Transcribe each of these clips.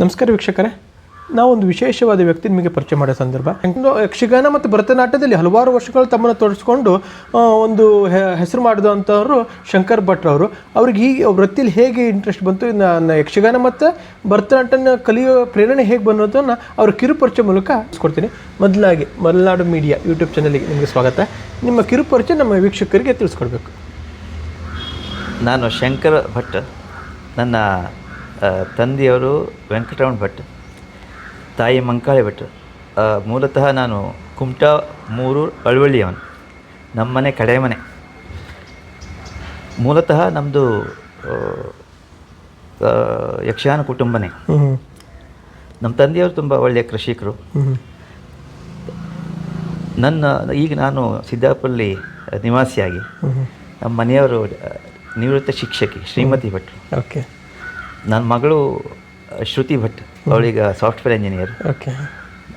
ನಮಸ್ಕಾರ ವೀಕ್ಷಕರೇ. ನಾವೊಂದು ವಿಶೇಷವಾದ ವ್ಯಕ್ತಿ ನಿಮಗೆ ಪರಿಚಯ ಮಾಡೋ ಸಂದರ್ಭ. ಯಕ್ಷಗಾನ ಮತ್ತು ಭರತನಾಟ್ಯದಲ್ಲಿ ಹಲವಾರು ವರ್ಷಗಳು ತಮ್ಮನ್ನು ತೊಡಗಿಸ್ಕೊಂಡು ಒಂದು ಹೆಸರು ಮಾಡಿದಂಥವ್ರು ಶಂಕರ್ ಭಟ್ರವರು ಅವ್ರಿಗೆ ಈ ವೃತ್ತಿಲಿ ಹೇಗೆ ಇಂಟ್ರೆಸ್ಟ್ ಬಂತು ನನ್ನ ಯಕ್ಷಗಾನ ಮತ್ತು ಭರತನಾಟ್ಯನ ಕಲಿಯೋ ಪ್ರೇರಣೆ ಹೇಗೆ ಬಂದೋದನ್ನು ಅವ್ರ ಕಿರು ಪರಿಚಯ ಮೂಲಕ ತಿಳಿಸ್ಕೊಡ್ತೀನಿ. ಮೊದಲಾಗಿ ಮಲೆನಾಡು ಮೀಡಿಯಾ ಯೂಟ್ಯೂಬ್ ಚಾನಲ್ಗೆ ನಿಮಗೆ ಸ್ವಾಗತ. ನಿಮ್ಮ ಕಿರು ಪರಿಚಯ ನಮ್ಮ ವೀಕ್ಷಕರಿಗೆ ತಿಳಿಸ್ಕೊಡ್ಬೇಕು. ನಾನು ಶಂಕರ ಭಟ್. ನನ್ನ ತಂದೆಯವರು ವೆಂಕಟರಮಣ ಭಟ್ ತಾಯಿ ಮಂಕಾಳಿ ಭಟ್. ಮೂಲತಃ ನಾನು ಕುಮಟಾ ಮೂರು ಅಳವಳ್ಳಿಯವನು. ನಮ್ಮ ಮನೆ ಕಡೆ ಮನೆ. ಮೂಲತಃ ನಮ್ಮದು ಯಕ್ಷಗಾನ ಕುಟುಂಬನೇ. ನಮ್ಮ ತಂದೆಯವರು ತುಂಬ ಒಳ್ಳೆಯ ಕೃಷಿಕರು. ನನ್ನ ಈಗ ನಾನು ಸಿದ್ದಾಪಲ್ಲಿ ನಿವಾಸಿಯಾಗಿ. ನಮ್ಮ ಮನೆಯವರು ನಿವೃತ್ತ ಶಿಕ್ಷಕಿ ಶ್ರೀಮತಿ ಭಟ್ರು ಓಕೆ. ನನ್ನ ಮಗಳು ಶ್ರುತಿ ಭಟ್ ಅವಳೀಗ ಸಾಫ್ಟ್ವೇರ್ ಇಂಜಿನಿಯರ್ ಓಕೆ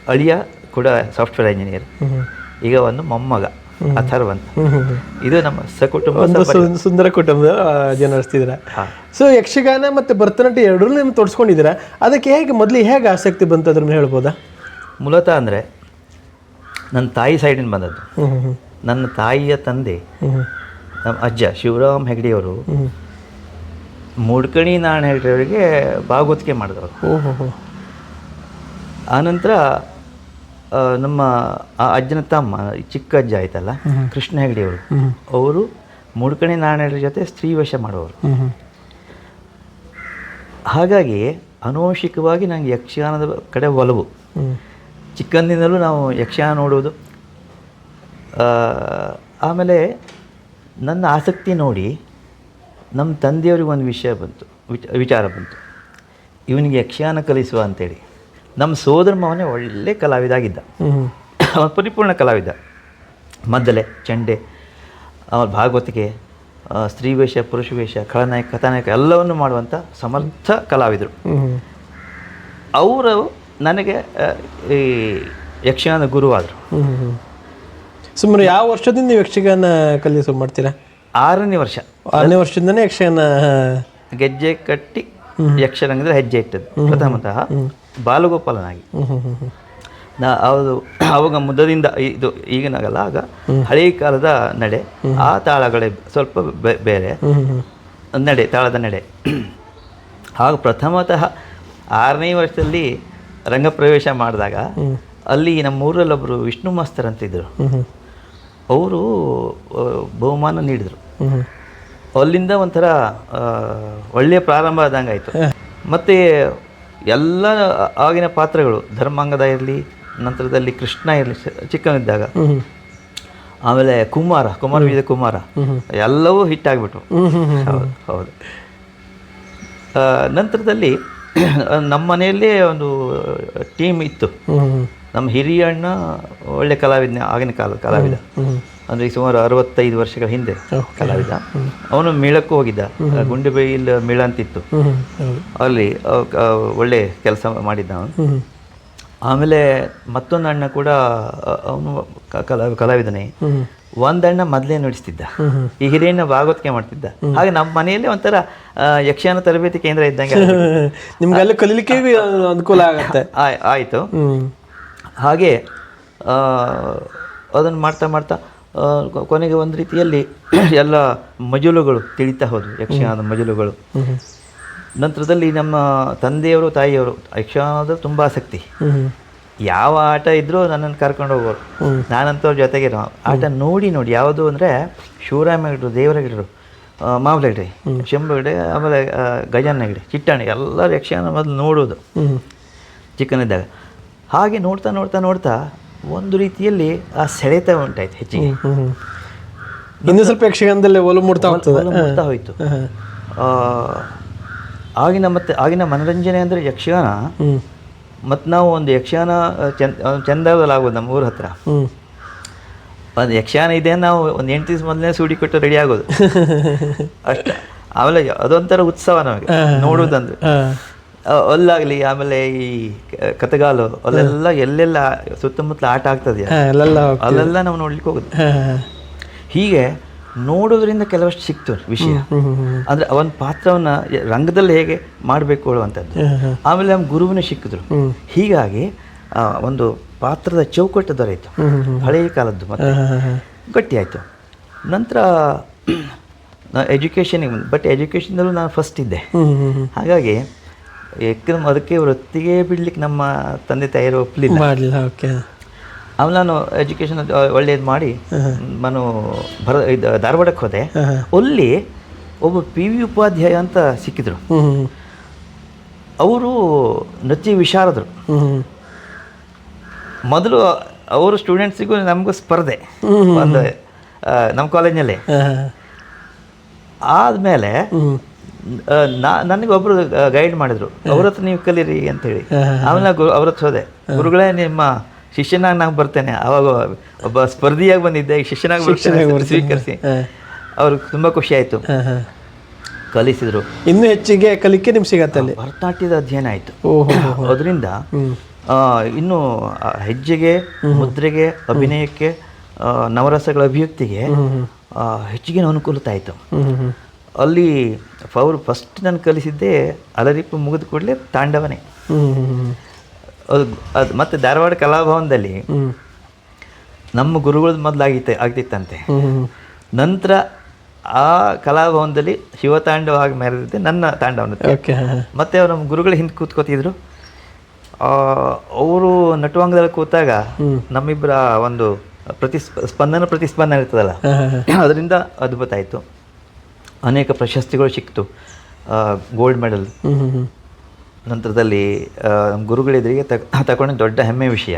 ಅಳಿಯ ಕೂಡ ಸಾಫ್ಟ್ವೇರ್ ಇಂಜಿನಿಯರ್ ಈಗ ಒಂದು ಮೊಮ್ಮಗ ಹ್ಞೂ ಇದು ನಮ್ಮ ಸಕುಟುಂಬ ಸುಂದರ ಕುಟುಂಬ ಜನ ಹಾ. ಸೊ ಯಕ್ಷಗಾನ ಮತ್ತು ಭರತನಾಟ್ಯ ಎರಡೂ ನೀವು ತೊಡಸ್ಕೊಂಡಿದ್ದೀರಾ ಅದಕ್ಕೆ ಹೇಗೆ ಮೊದಲು ಹೇಗೆ ಆಸಕ್ತಿ ಬಂತು ಅದ್ರ ಹೇಳ್ಬೋದಾ? ಮೂಲತಃ ಅಂದರೆ ನನ್ನ ತಾಯಿ ಸೈಡಿಂದ ಬಂದದ್ದು. ನನ್ನ ತಾಯಿಯ ತಂದೆ ನಮ್ಮ ಅಜ್ಜ ಶಿವರಾಮ್ ಹೆಗ್ಡಿಯವರು ಮೂಡ್ಕಣಿ ನಾರಾಯಣ ಅವರಿಗೆ ಭಾಗವತಿಕೆ ಮಾಡಿದ್ರು. ಓ ಹೋ ಹೋ ಆನಂತರ ನಮ್ಮ ಆ ಅಜ್ಜನ ತಮ್ಮ ಚಿಕ್ಕ ಅಜ್ಜ ಆಯ್ತಲ್ಲ ಕೃಷ್ಣ ಹೆಗ್ಡೆಯವರು ಹ್ಞೂ ಅವರು ಮೂಡ್ಕಣಿ ನಾರಾಯಣರ ಜೊತೆ ಜೊತೆ ಸ್ತ್ರೀವಶ ಮಾಡುವವರು. ಹಾಗಾಗಿ ಅನುವಂಶಿಕವಾಗಿ ನನಗೆ ಯಕ್ಷಗಾನದ ಕಡೆ ಒಲವು. ಚಿಕ್ಕಂದಿನಲ್ಲೂ ನಾವು ಯಕ್ಷಗಾನ ನೋಡುವುದು. ಆಮೇಲೆ ನನ್ನ ಆಸಕ್ತಿ ನೋಡಿ ನಮ್ಮ ತಂದೆಯವ್ರಿಗೆ ಒಂದು ವಿಷಯ ಬಂತು ವಿಚ ವಿಚಾರ ಬಂತು. ಇವನಿಗೆ ಯಕ್ಷಗಾನ ಕಲಿಸುವ ಅಂತೇಳಿ. ನಮ್ಮ ಸೋದರ ಮಾವನೇ ಒಳ್ಳೆ ಕಲಾವಿದ ಆಗಿದ್ದ ಹ್ಞೂ ಅವನು ಪರಿಪೂರ್ಣ ಕಲಾವಿದ. ಮದ್ದಲೆ ಚಂಡೆ ಆಮೇಲೆ ಭಾಗವತಿಕೆ ಸ್ತ್ರೀ ವೇಷ ಪುರುಷ ವೇಷ ಖಳನಾಯಕ ಕಥಾನಾಯಕ ಎಲ್ಲವನ್ನು ಮಾಡುವಂಥ ಸಮರ್ಥ ಕಲಾವಿದರು. ಅವರು ನನಗೆ ಈ ಯಕ್ಷಗಾನ ಗುರುವಾದರು. ಸುಮ್ಮನೆ ಯಾವ ವರ್ಷದಿಂದ ನೀವು ಯಕ್ಷಗಾನ ಕಲಿಸ ಮಾಡ್ತೀರಾ? ಆರನೇ ವರ್ಷ. ಆರನೇ ವರ್ಷದಿಂದನೇ ಯಕ್ಷಗಾನ ಗೆಜ್ಜೆ ಕಟ್ಟಿ ಯಕ್ಷರಂಗದಲ್ಲಿ ಹೆಜ್ಜೆ ಇಟ್ಟದ್ದು. ಪ್ರಥಮತಃ ಬಾಲಗೋಪಾಲನಾಗಿ. ನಾ ಅವರು ಅವಾಗ ಮುದ್ದದಿಂದ ಇದು ಈಗಿನಾಗಲ್ಲ ಆಗ ಹಳೆಯ ಕಾಲದ ನಡೆ ಆ ತಾಳಗಳೇ ಸ್ವಲ್ಪ ಬೇರೆ. ನಡೆ ತಾಳದ ನಡೆ. ಆಗ ಪ್ರಥಮತಃ ಆರನೇ ವರ್ಷದಲ್ಲಿ ರಂಗಪ್ರವೇಶ ಮಾಡಿದಾಗ ಅಲ್ಲಿ ನಮ್ಮ ಊರಲ್ಲೊಬ್ಬರು ವಿಷ್ಣು ಮಾಸ್ತರ್ ಅಂತಿದ್ರು ಅವರು ಬಹುಮಾನ ನೀಡಿದರು. ಅಲ್ಲಿಂದ ಒಂಥರ ಒಳ್ಳೆಯ ಪ್ರಾರಂಭ ಆದಂಗೆ ಆಯಿತು ಮತ್ತು ಎಲ್ಲ ಆಗಿನ ಪಾತ್ರಗಳು ಧರ್ಮಾಂಗದ ಇರಲಿ ನಂತರದಲ್ಲಿ ಕೃಷ್ಣ ಇರಲಿ ಚಿಕ್ಕನಿದ್ದಾಗ ಆಮೇಲೆ ಕುಮಾರ ಕುಮಾರ ವಿಜಯ ಕುಮಾರ ಎಲ್ಲವೂ ಹಿಟ್ ಆಗಿಬಿಟ್ವು. ಹೌದು ಹೌದು. ನಂತರದಲ್ಲಿ ನಮ್ಮ ಮನೆಯಲ್ಲೇ ಒಂದು ಟೀಮ್ ಇತ್ತು. ನಮ್ಮ ಹಿರಿಯ ಅಣ್ಣ ಒಳ್ಳೆ ಕಲಾವಿದ ಆಗಿನ ಕಾಲ ಕಲಾವಿದ. ಅಂದರೆ ಈ ಸುಮಾರು ಅರವತ್ತೈದು ವರ್ಷಗಳ ಹಿಂದೆ ಕಲಾವಿದ. ಅವನು ಮೇಳಕ್ಕೂ ಹೋಗಿದ್ದ. ಗುಂಡಿಬೈಲ್ ಮೇಳ ಅಂತಿತ್ತು. ಅಲ್ಲಿ ಒಳ್ಳೆ ಕೆಲಸ ಮಾಡಿದ್ದ ಅವನು. ಆಮೇಲೆ ಮತ್ತೊಂದು ಅಣ್ಣ ಕೂಡ ಅವನು ಕಲಾ ಕಲಾವಿದನೇ. ಒಂದಣ್ಣ ಮೊದಲೇ ನುಡಿಸ್ತಿದ್ದ. ಈ ಹಿರಿಯಣ್ಣ ಭಾಗವತಿಕೆ ಮಾಡ್ತಿದ್ದ. ಹಾಗೆ ನಮ್ಮ ಮನೆಯಲ್ಲಿ ಒಂಥರ ಯಕ್ಷಗಾನ ತರಬೇತಿ ಕೇಂದ್ರ ಇದ್ದಂಗೆ ನಿಮ್ಗೆ ಅಲ್ಲಿ ಕಲೀಲಿಕ್ಕೆ ಅನುಕೂಲ ಆಗುತ್ತೆ. ಆಯ್- ಆಯಿತು. ಹಾಗೆ ಅದನ್ನು ಮಾಡ್ತಾ ಮಾಡ್ತಾ ಕೊನೆಗೆ ಒಂದು ರೀತಿಯಲ್ಲಿ ಎಲ್ಲ ಮಜಲುಗಳು ತಿಳಿತಾ ಹೋದವು ಯಕ್ಷಗಾನದ ಮಜಲುಗಳು. ನಂತರದಲ್ಲಿ ನಮ್ಮ ತಂದೆಯವರು ತಾಯಿಯವರು ಯಕ್ಷಗಾನದ ತುಂಬ ಆಸಕ್ತಿ. ಯಾವ ಆಟ ಇದ್ರೂ ನನ್ನನ್ನು ಕರ್ಕೊಂಡು ಹೋಗೋರು. ನಾನಂತವ್ರ ನಾನಂತ ಜೊತೆಗೆ. ಆಟ ನೋಡಿ ನೋಡಿ ಯಾವುದು ಅಂದರೆ ಶಿವರಾಮ ಹೆಗ್ಡ್ರು ದೇವರ ಹೆಗ್ಡ್ರು ಮಾವಲ ಗಿಡ ಶಂಭು ಹೆಗ್ಡೆ ಆಮೇಲೆ ಗಜಾನ ಹೆಗ್ಡೆ ಚಿಟ್ಟಾಣಿ ಎಲ್ಲರೂ ಯಕ್ಷಗಾನ ಮೊದಲು ನೋಡೋದು ಚಿಕ್ಕನಿದ್ದಾಗ. ಹಾಗೆ ನೋಡ್ತಾ ನೋಡ್ತಾ ನೋಡ್ತಾ ಒಂದು ರೀತಿಯಲ್ಲಿ ಆ ಸೆಳೆತ ಉಂಟಾಯ್ತು ಹೆಚ್ಚಿಗೆ. ಇನ್ನೂ ಸ್ವಲ್ಪ ಯಕ್ಷಗಾನದಲ್ಲಿ ಒಲವು ಮೂಡ್ತಾ ಮೂಡ್ತಾ ಹೋಯಿತು. ಆ, ಆಗಿನ ಮತ್ತೆ ಆಗಿನ ಮನೋರಂಜನೆ ಅಂದರೆ ಯಕ್ಷಗಾನ. ಮತ್ತೆ ನಾವು ಒಂದು ಯಕ್ಷಗಾನ ಚಂದ ಚಂದಾಗೋದಾಗ್ಬೋದು ಆಗೋದು ನಮ್ಮ ಊರ ಹತ್ರ ಒಂದು ಯಕ್ಷಗಾನ ಇದೆ ನಾವು ಒಂದು ಎಂಟು ದಿವಸ ಮೊದಲನೇ ಸೂಡಿ ಕೊಟ್ಟು ರೆಡಿ ಆಗೋದು. ಅಷ್ಟೇ. ಆಮೇಲೆ ಅದೊಂಥರ ಉತ್ಸವ ನಮಗೆ. ನೋಡುವುದಂದ್ರೆ ಅಲ್ಲಾಗಲಿ ಆಮೇಲೆ ಈ ಕತೆಗಾಲು ಅಲ್ಲೆಲ್ಲ ಎಲ್ಲೆಲ್ಲ ಸುತ್ತಮುತ್ತಲ ಆಟ ಆಗ್ತದೆ ಅಲ್ಲೆಲ್ಲ ನಾವು ನೋಡ್ಲಿಕ್ಕೆ ಹೋಗುದು. ಹೀಗೆ ನೋಡೋದ್ರಿಂದ ಕೆಲವಷ್ಟು ಸಿಕ್ತು ವಿಷಯ. ಅಂದ್ರೆ ಅವನ ಪಾತ್ರವನ್ನ ಒಂದು ಪಾತ್ರವನ್ನು ರಂಗದಲ್ಲಿ ಹೇಗೆ ಮಾಡಬೇಕು ಅನ್ನುವಂಥದ್ದು ಹ್ಮ್ ಆಮೇಲೆ ನಮ್ಮ ಗುರುವಿನ ಸಿಕ್ಕಿದ್ರು. ಹೀಗಾಗಿ ಒಂದು ಪಾತ್ರದ ಚೌಕಟ್ಟು ದೊರೆಯಿತು. ಹಳೆಯ ಕಾಲದ್ದು ಮತ್ತೆ. ಗಟ್ಟಿ ಆಯ್ತು. ನಂತರ ಎಜುಕೇಷನಿಗೆ ಬಟ್ ಎಜುಕೇಷನಲ್ಲೂ ನಾನು ಫಸ್ಟ್ ಇದ್ದೆ. ಹಾಗಾಗಿ ಏಕದಮ್ ಅದಕ್ಕೆ ವೃತ್ತಿಗೆ ಬಿಡ್ಲಿಕ್ಕೆ ನಮ್ಮ ತಂದೆ ತಾಯಿಯರು ಒಪ್ಪಲಿಲ್ಲ. ಮಾಡಲಿಲ್ಲ ಓಕೆ ಆಮೇಲೆ ನಾನು ಎಜುಕೇಷನ್ ಒಳ್ಳೇದು ಮಾಡಿ ನಾನು ಬರ ಇದು ಧಾರವಾಡಕ್ಕೆ ಹೋದೆ. ಅಲ್ಲಿ ಒಬ್ಬ ಪಿ ವಿ ಉಪಾಧ್ಯಾಯ ಅಂತ ಸಿಕ್ಕಿದ್ರು. ಅವರು ನೃತ್ಯ ವಿಶಾರದರು ಮೊದಲು ಅವರು ಸ್ಟೂಡೆಂಟ್ಸಿಗೂ ನಮಗೂ ಸ್ಪರ್ಧೆ. ಒಂದು ನಮ್ಮ ಕಾಲೇಜ್ನಲ್ಲಿ ಆದಮೇಲೆ ನನಗೆ ಒಬ್ರು ಗೈಡ್ ಮಾಡಿದ್ರು. ಅವ್ರ ಹತ್ರ ನೀವು ಕಲೀರಿ ಅಂತ ಹೇಳಿ ಆಮೇಲೆ ಗುರು ಅವ್ರ ಹತ್ರ ಹೋದೆ. ಗುರುಗಳೇ ನಿಮ್ಮ ಶಿಷ್ಯನಾಗಿ ನಾನು ಬರ್ತೇನೆ. ಅವಾಗ ಒಬ್ಬ ಸ್ಪರ್ಧಿಯಾಗಿ ಬಂದಿದ್ದೆ. ಈಗ ಶಿಷ್ಯನಾಗಿ ಬರ್ತೇನೆ. ಸ್ವೀಕರಿಸಿ. ಅವ್ರಿಗೆ ತುಂಬ ಖುಷಿ ಆಯಿತು. ಕಲಿಸಿದ್ರು. ಇನ್ನೂ ಹೆಚ್ಚಿಗೆ ಕಲಿಕೆ ನಿಮ್ಗೆ ಸಿಗತ್ತೆ ಅಲ್ಲಿ? ಭರತನಾಟ್ಯದ ಅಧ್ಯಯನ ಆಯ್ತು. ಅದರಿಂದ ಇನ್ನು ಹೆಜ್ಜೆಗೆ ಮುದ್ರೆಗೆ ಅಭಿನಯಕ್ಕೆ ನವರಸಗಳ ಅಭಿವ್ಯಕ್ತಿಗೆ ಹೆಚ್ಚಿಗೆ ಅನುಕೂಲತೆ ಆಯಿತು. ಅಲ್ಲಿ ಅವರು ಫಸ್ಟ್ ನಾನು ಕಲಿಸಿದ್ದೆ ಅಲರಿಪ್ಪು ಮುಗಿದ ಕೂಡಲೇ ತಾಂಡವನೇ. ಅದು ಅದು ಮತ್ತು ಧಾರವಾಡ ಕಲಾಭವನದಲ್ಲಿ ನಮ್ಮ ಗುರುಗಳದ್ದು ಮೊದಲಾಗಿತ್ತೆ ಆಗ್ತಿತ್ತಂತೆ. ನಂತರ ಆ ಕಲಾಭವನದಲ್ಲಿ ಶಿವತಾಂಡವ ಆಗಿ ಮೆರೆದಿದ್ದೆ ನನ್ನ ತಾಂಡವನ ಮತ್ತು ಅವ್ರು ನಮ್ಮ ಗುರುಗಳು ಹಿಂದೆ ಕೂತ್ಕೋತಿದ್ರು. ಅವರು ನಟುವಂಗದಲ್ಲಿ ಕೂತಾಗ. ನಮ್ಮಿಬ್ಬರ ಒಂದು ಪ್ರತಿಸ್ ಸ್ಪಂದನ ಪ್ರತಿಸ್ಪಂದನ ಇರ್ತದಲ್ಲ? ಅದರಿಂದ ಅದ್ಭುತ ಆಯಿತು. ಅನೇಕ ಪ್ರಶಸ್ತಿಗಳು ಸಿಕ್ತು. ಗೋಲ್ಡ್ ಮೆಡಲ್ ನಂತರದಲ್ಲಿ ಗುರುಗಳಿದ್ರಿಗೆ ನಮ್ಮ ಗುರುಗಳೆದುರಿಗೆ ತಗ್ ತಗೊಂಡ ದೊಡ್ಡ ಹೆಮ್ಮೆ ವಿಷಯ.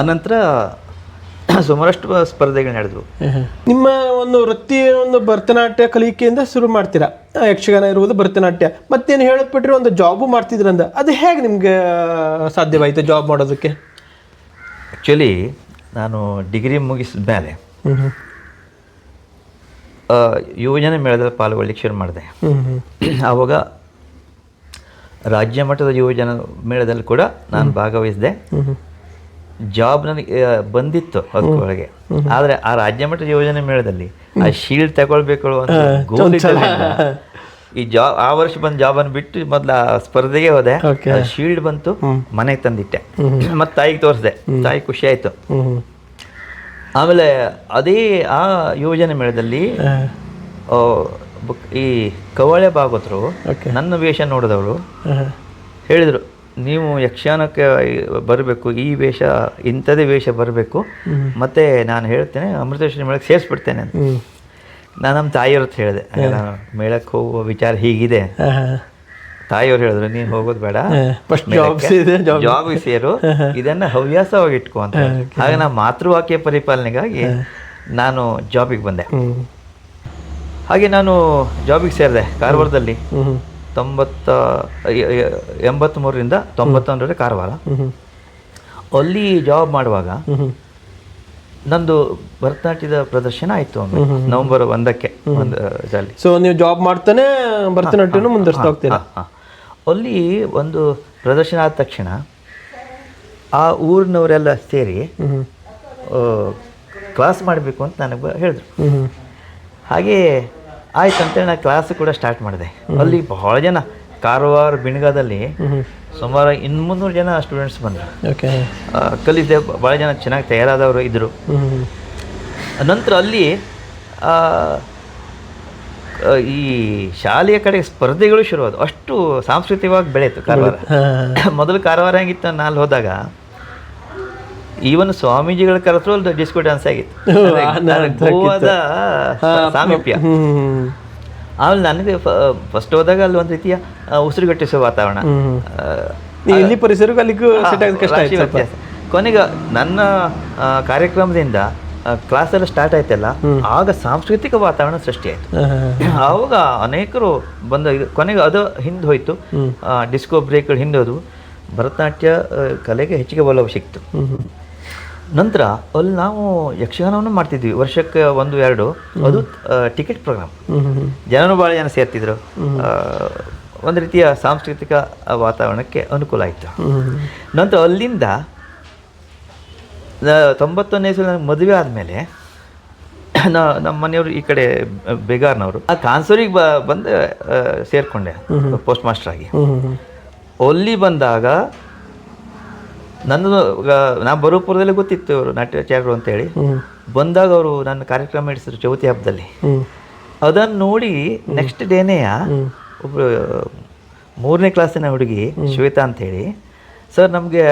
ಆನಂತರ ಸುಮಾರಷ್ಟು ಸ್ಪರ್ಧೆಗಳು ನಡೆದವು. ನಿಮ್ಮ ಒಂದು ವೃತ್ತಿ ಒಂದು ಭರತನಾಟ್ಯ ಕಲಿಕೆಯಿಂದ ಶುರು ಮಾಡ್ತೀರಾ? ಯಕ್ಷಗಾನ ಇರುವುದು ಭರತನಾಟ್ಯ. ಮತ್ತೇನು ಹೇಳಿಬಿಟ್ರೆ ಬಿಟ್ರೆ ಒಂದು ಜಾಬು ಮಾಡ್ತಿದ್ರಂದ. ಅದು ಹೇಗೆ ನಿಮಗೆ ಸಾಧ್ಯವಾಯಿತು ಜಾಬ್ ಮಾಡೋದಕ್ಕೆ? ಆ್ಯಕ್ಚುಲಿ ನಾನು ಡಿಗ್ರಿ ಮುಗಿಸಿದ ಮೇಲೆ ಯುವಜನ ಮೇಳದಲ್ಲಿ ಪಾಲ್ಗೊಳ್ಳಿಕ್ಕೆ ಶುರು ಮಾಡಿದೆ. ಆವಾಗ ರಾಜ್ಯ ಮಟ್ಟದ ಯುವಜನ ಮೇಳದಲ್ಲಿ ಕೂಡ ನಾನು ಭಾಗವಹಿಸಿದೆ. ಜಾಬ್ ನನಗೆ ಬಂದಿತ್ತು ಅದರೊಳಗೆ ಆದರೆ ಆ ರಾಜ್ಯ ಮಟ್ಟದ ಯೋಜನೆ ಮೇಳದಲ್ಲಿ ಆ ಶೀಲ್ಡ್ ತಗೊಳ್ಬೇಕು ಅಂತ ಈ ಜಾಬ್ ಆ ವರ್ಷ ಬಂದ ಜಾಬನ್ನು ಬಿಟ್ಟು ಮೊದಲ ಆ ಸ್ಪರ್ಧೆಗೆ ಹೋದೆ. ಶೀಲ್ಡ್ ಬಂತು ಮನೆಗೆ ತಂದಿಟ್ಟೆ. ಮತ್ತೆ ತಾಯಿಗೆ ತೋರಿಸಿದೆ. ತಾಯಿ ಖುಷಿ ಆಯಿತು. ಆಮೇಲೆ ಅದೇ ಆ ಯೋಜನೆ ಮೇಳದಲ್ಲಿ ಈ ಕವಳೆ ಭಾಗವತರು ನನ್ನ ವೇಷ ನೋಡಿದವರು ಹೇಳಿದರು ನೀವು ಯಕ್ಷಗಾನಕ್ಕೆ ಬರಬೇಕು ಈ ವೇಷ ಇಂಥದೇ ವೇಷ ಬರಬೇಕು ಮತ್ತೆ ನಾನು ಹೇಳ್ತೇನೆ ಅಮೃತೇಶ್ವರಿ ಮೇಳಕ್ಕೆ ಸೇರಿಸ್ಬಿಡ್ತೇನೆ ಅಂತ. ನಾನು ನಮ್ಮ ತಾಯಿಯವ್ರ ಹೇಳಿದೆ ಮೇಳಕ್ಕೆ ಹೋಗುವ ವಿಚಾರ ಹೀಗಿದೆ. ತಾಯಿಯವ್ರು ಹೇಳಿದ್ರು ನೀನು ಹೋಗೋದು ಬೇಡ. ಫಸ್ಟ್ ಜಾಬ್ ಸೇರು ಇದನ್ನ ಹವ್ಯಾಸವಾಗಿ ಇಟ್ಕೋ ಅಂತ ಹಾಗೆ ನಾನು ಮಾತೃವಾಕ್ಯ ಪರಿಪಾಲನೆಗಾಗಿ ನಾನು ಜಾಬಿಗೆ ಬಂದೆ. ಹಾಗೆ ನಾನು ಜಾಬಿಗೆ ಸೇರಿದೆ ಕಾರವಾರದಲ್ಲಿ. ತೊಂಬತ್ತ ಎಂಬತ್ಮೂರರಿಂದ ಎಂಬತ್ತ್ಮೂರರಿಂದ ತೊಂಬತ್ತೊಂದರವರೆಗೆ ಕಾರವಾರ ಅಲ್ಲಿ ಜಾಬ್ ಮಾಡುವಾಗ ನಂದು ಭರತನಾಟ್ಯದ ಪ್ರದರ್ಶನ ಆಯಿತು ನವಂಬರ್ ನವೆಂಬರ್ ಒಂದಕ್ಕೆ ಒಂದು ಸೊ ನೀವು ಜಾಬ್ ಮಾಡ್ತಾನೆ ಭರತನಾಟ್ಯನೂ ಮುಂದುವರಿಸ್ತಾ ಹೋಗ್ತೀರಾ. ಅಲ್ಲಿ ಒಂದು ಪ್ರದರ್ಶನ ಆದ ತಕ್ಷಣ ಆ ಊರಿನವರೆಲ್ಲ ಸೇರಿ ಕ್ಲಾಸ್ ಮಾಡಬೇಕು ಅಂತ ನನಗೆ ಹೇಳಿದ್ರು. ಹಾಗೆ ಆಯ್ತು ಅಂತೇಳಿ ನಾನು ಕ್ಲಾಸ್ ಕೂಡ ಸ್ಟಾರ್ಟ್ ಮಾಡಿದೆ. ಅಲ್ಲಿ ಬಹಳ ಜನ ಕಾರವಾರ ಬಿಣಗಾದಲ್ಲಿ ಸುಮಾರು ಇನ್ನು ಮುನ್ನೂರು ಜನ ಸ್ಟೂಡೆಂಟ್ಸ್ ಬಂದರು. ಓಕೆ. ಕಲಿಸಿದೆ ಭಾಳ ಜನ ಚೆನ್ನಾಗಿ ತಯಾರಾದವರು ಇದ್ದರು ನಂತರ ಅಲ್ಲಿ ಈ ಶಾಲೆಯ ಕಡೆ ಸ್ಪರ್ಧೆಗಳು ಶುರುವಾದವು. ಅಷ್ಟು ಸಾಂಸ್ಕೃತಿಕವಾಗಿ ಬೆಳೆಯಿತು ಕಾರವಾರ. ಮೊದಲು ಕಾರವಾರ ಹೆಂಗಿತ್ತು ನಾನು ಅಲ್ಲಿ ಹೋದಾಗ ಈವನ್ ಸ್ವಾಮೀಜಿಗಳ ಕರೆತರು ಅಲ್ಲಿ ಡಿಸ್ಕೋ ಡ್ಯಾನ್ಸ್ ಆಗಿತ್ತು. ಗೋವಾದ ಸಾಮೀಪ್ಯ. ಆಮೇಲೆ ನನಗೆ ಫಸ್ಟ್ ಹೋದಾಗ ಅಲ್ಲಿ ಒಂದು ರೀತಿಯ ಉಸಿರುಗಟ್ಟಿಸುವ ವಾತಾವರಣ. ಇಲ್ಲಿ ಪರಿಸರಕ್ಕೂ ಅಲ್ಲಿಗೂ ಕಷ್ಟ ಕೊನೆಗೆ ನನ್ನ ಕಾರ್ಯಕ್ರಮದಿಂದ ಕ್ಲಾಸ್ ಎಲ್ಲ ಸ್ಟಾರ್ಟ್ ಆಯ್ತಲ್ಲ ಆಗ ಸಾಂಸ್ಕೃತಿಕ ವಾತಾವರಣ ಸೃಷ್ಟಿ ಆಯ್ತು. ಆವಾಗ ಅನೇಕರು ಬಂದ ಕೊನೆಗೆ ಅದು ಹಿಂದೆ ಹೋಯ್ತು. ಡಿಸ್ಕೋ ಬ್ರೇಕ್ ಹಿಂದೋದು ಭರತನಾಟ್ಯ ಕಲೆಗೆ ಹೆಚ್ಚಿಗೆ ಒಲವು ಸಿಕ್ತು. ನಂತರ ಅಲ್ಲಿ ನಾವು ಯಕ್ಷಗಾನವನ್ನು ಮಾಡ್ತಿದ್ವಿ. ವರ್ಷಕ್ಕೆ ಒಂದು ಎರಡು. ಅದು ಟಿಕೆಟ್ ಪ್ರೋಗ್ರಾಮ್ ಜನರು ಭಾಳ ಜನ ಸೇರ್ತಿದ್ರು. ಒಂದು ರೀತಿಯ ಸಾಂಸ್ಕೃತಿಕ ವಾತಾವರಣಕ್ಕೆ ಅನುಕೂಲ ಆಯಿತು. ನಂತರ ಅಲ್ಲಿಂದ ತೊಂಬತ್ತೊಂದನೇ ಸಲ ನನಗೆ ಮದುವೆ ಆದಮೇಲೆ ನಾ- ನಮ್ಮ ಮನೆಯವರು ಈ ಕಡೆ ಬೇಗಾರ್ನವರು. ಆ ಕಾನ್ಸೂರಿಗೆ ಬ ಬಂದು ಸೇರಿಕೊಂಡೆ. ಪೋಸ್ಟ್ ಮಾಸ್ಟರ್ ಆಗಿ. ಅಲ್ಲಿ ಬಂದಾಗ ನನ್ನ ನಾ ಬರೋಪುರದಲ್ಲಿ ಗೊತ್ತಿತ್ತು ಅವರು ನಾಟ್ಯಾಚಾರ್ಯರು ಅಂತೇಳಿ. ಬಂದಾಗ ಅವರು ನನ್ನ ಕಾರ್ಯಕ್ರಮ ನಡೆಸಿದ್ರು ಚೌತಿ ಹಬ್ಬದಲ್ಲಿ ಅದನ್ನು ನೋಡಿ ನೆಕ್ಸ್ಟ್ ಡೇನೆಯ ಒಬ್ಬರು ಮೂರನೇ ಕ್ಲಾಸಿನ ಹುಡುಗಿ ಶ್ವೇತಾ ಅಂತೇಳಿ ಸರ್ ನಮಗೆ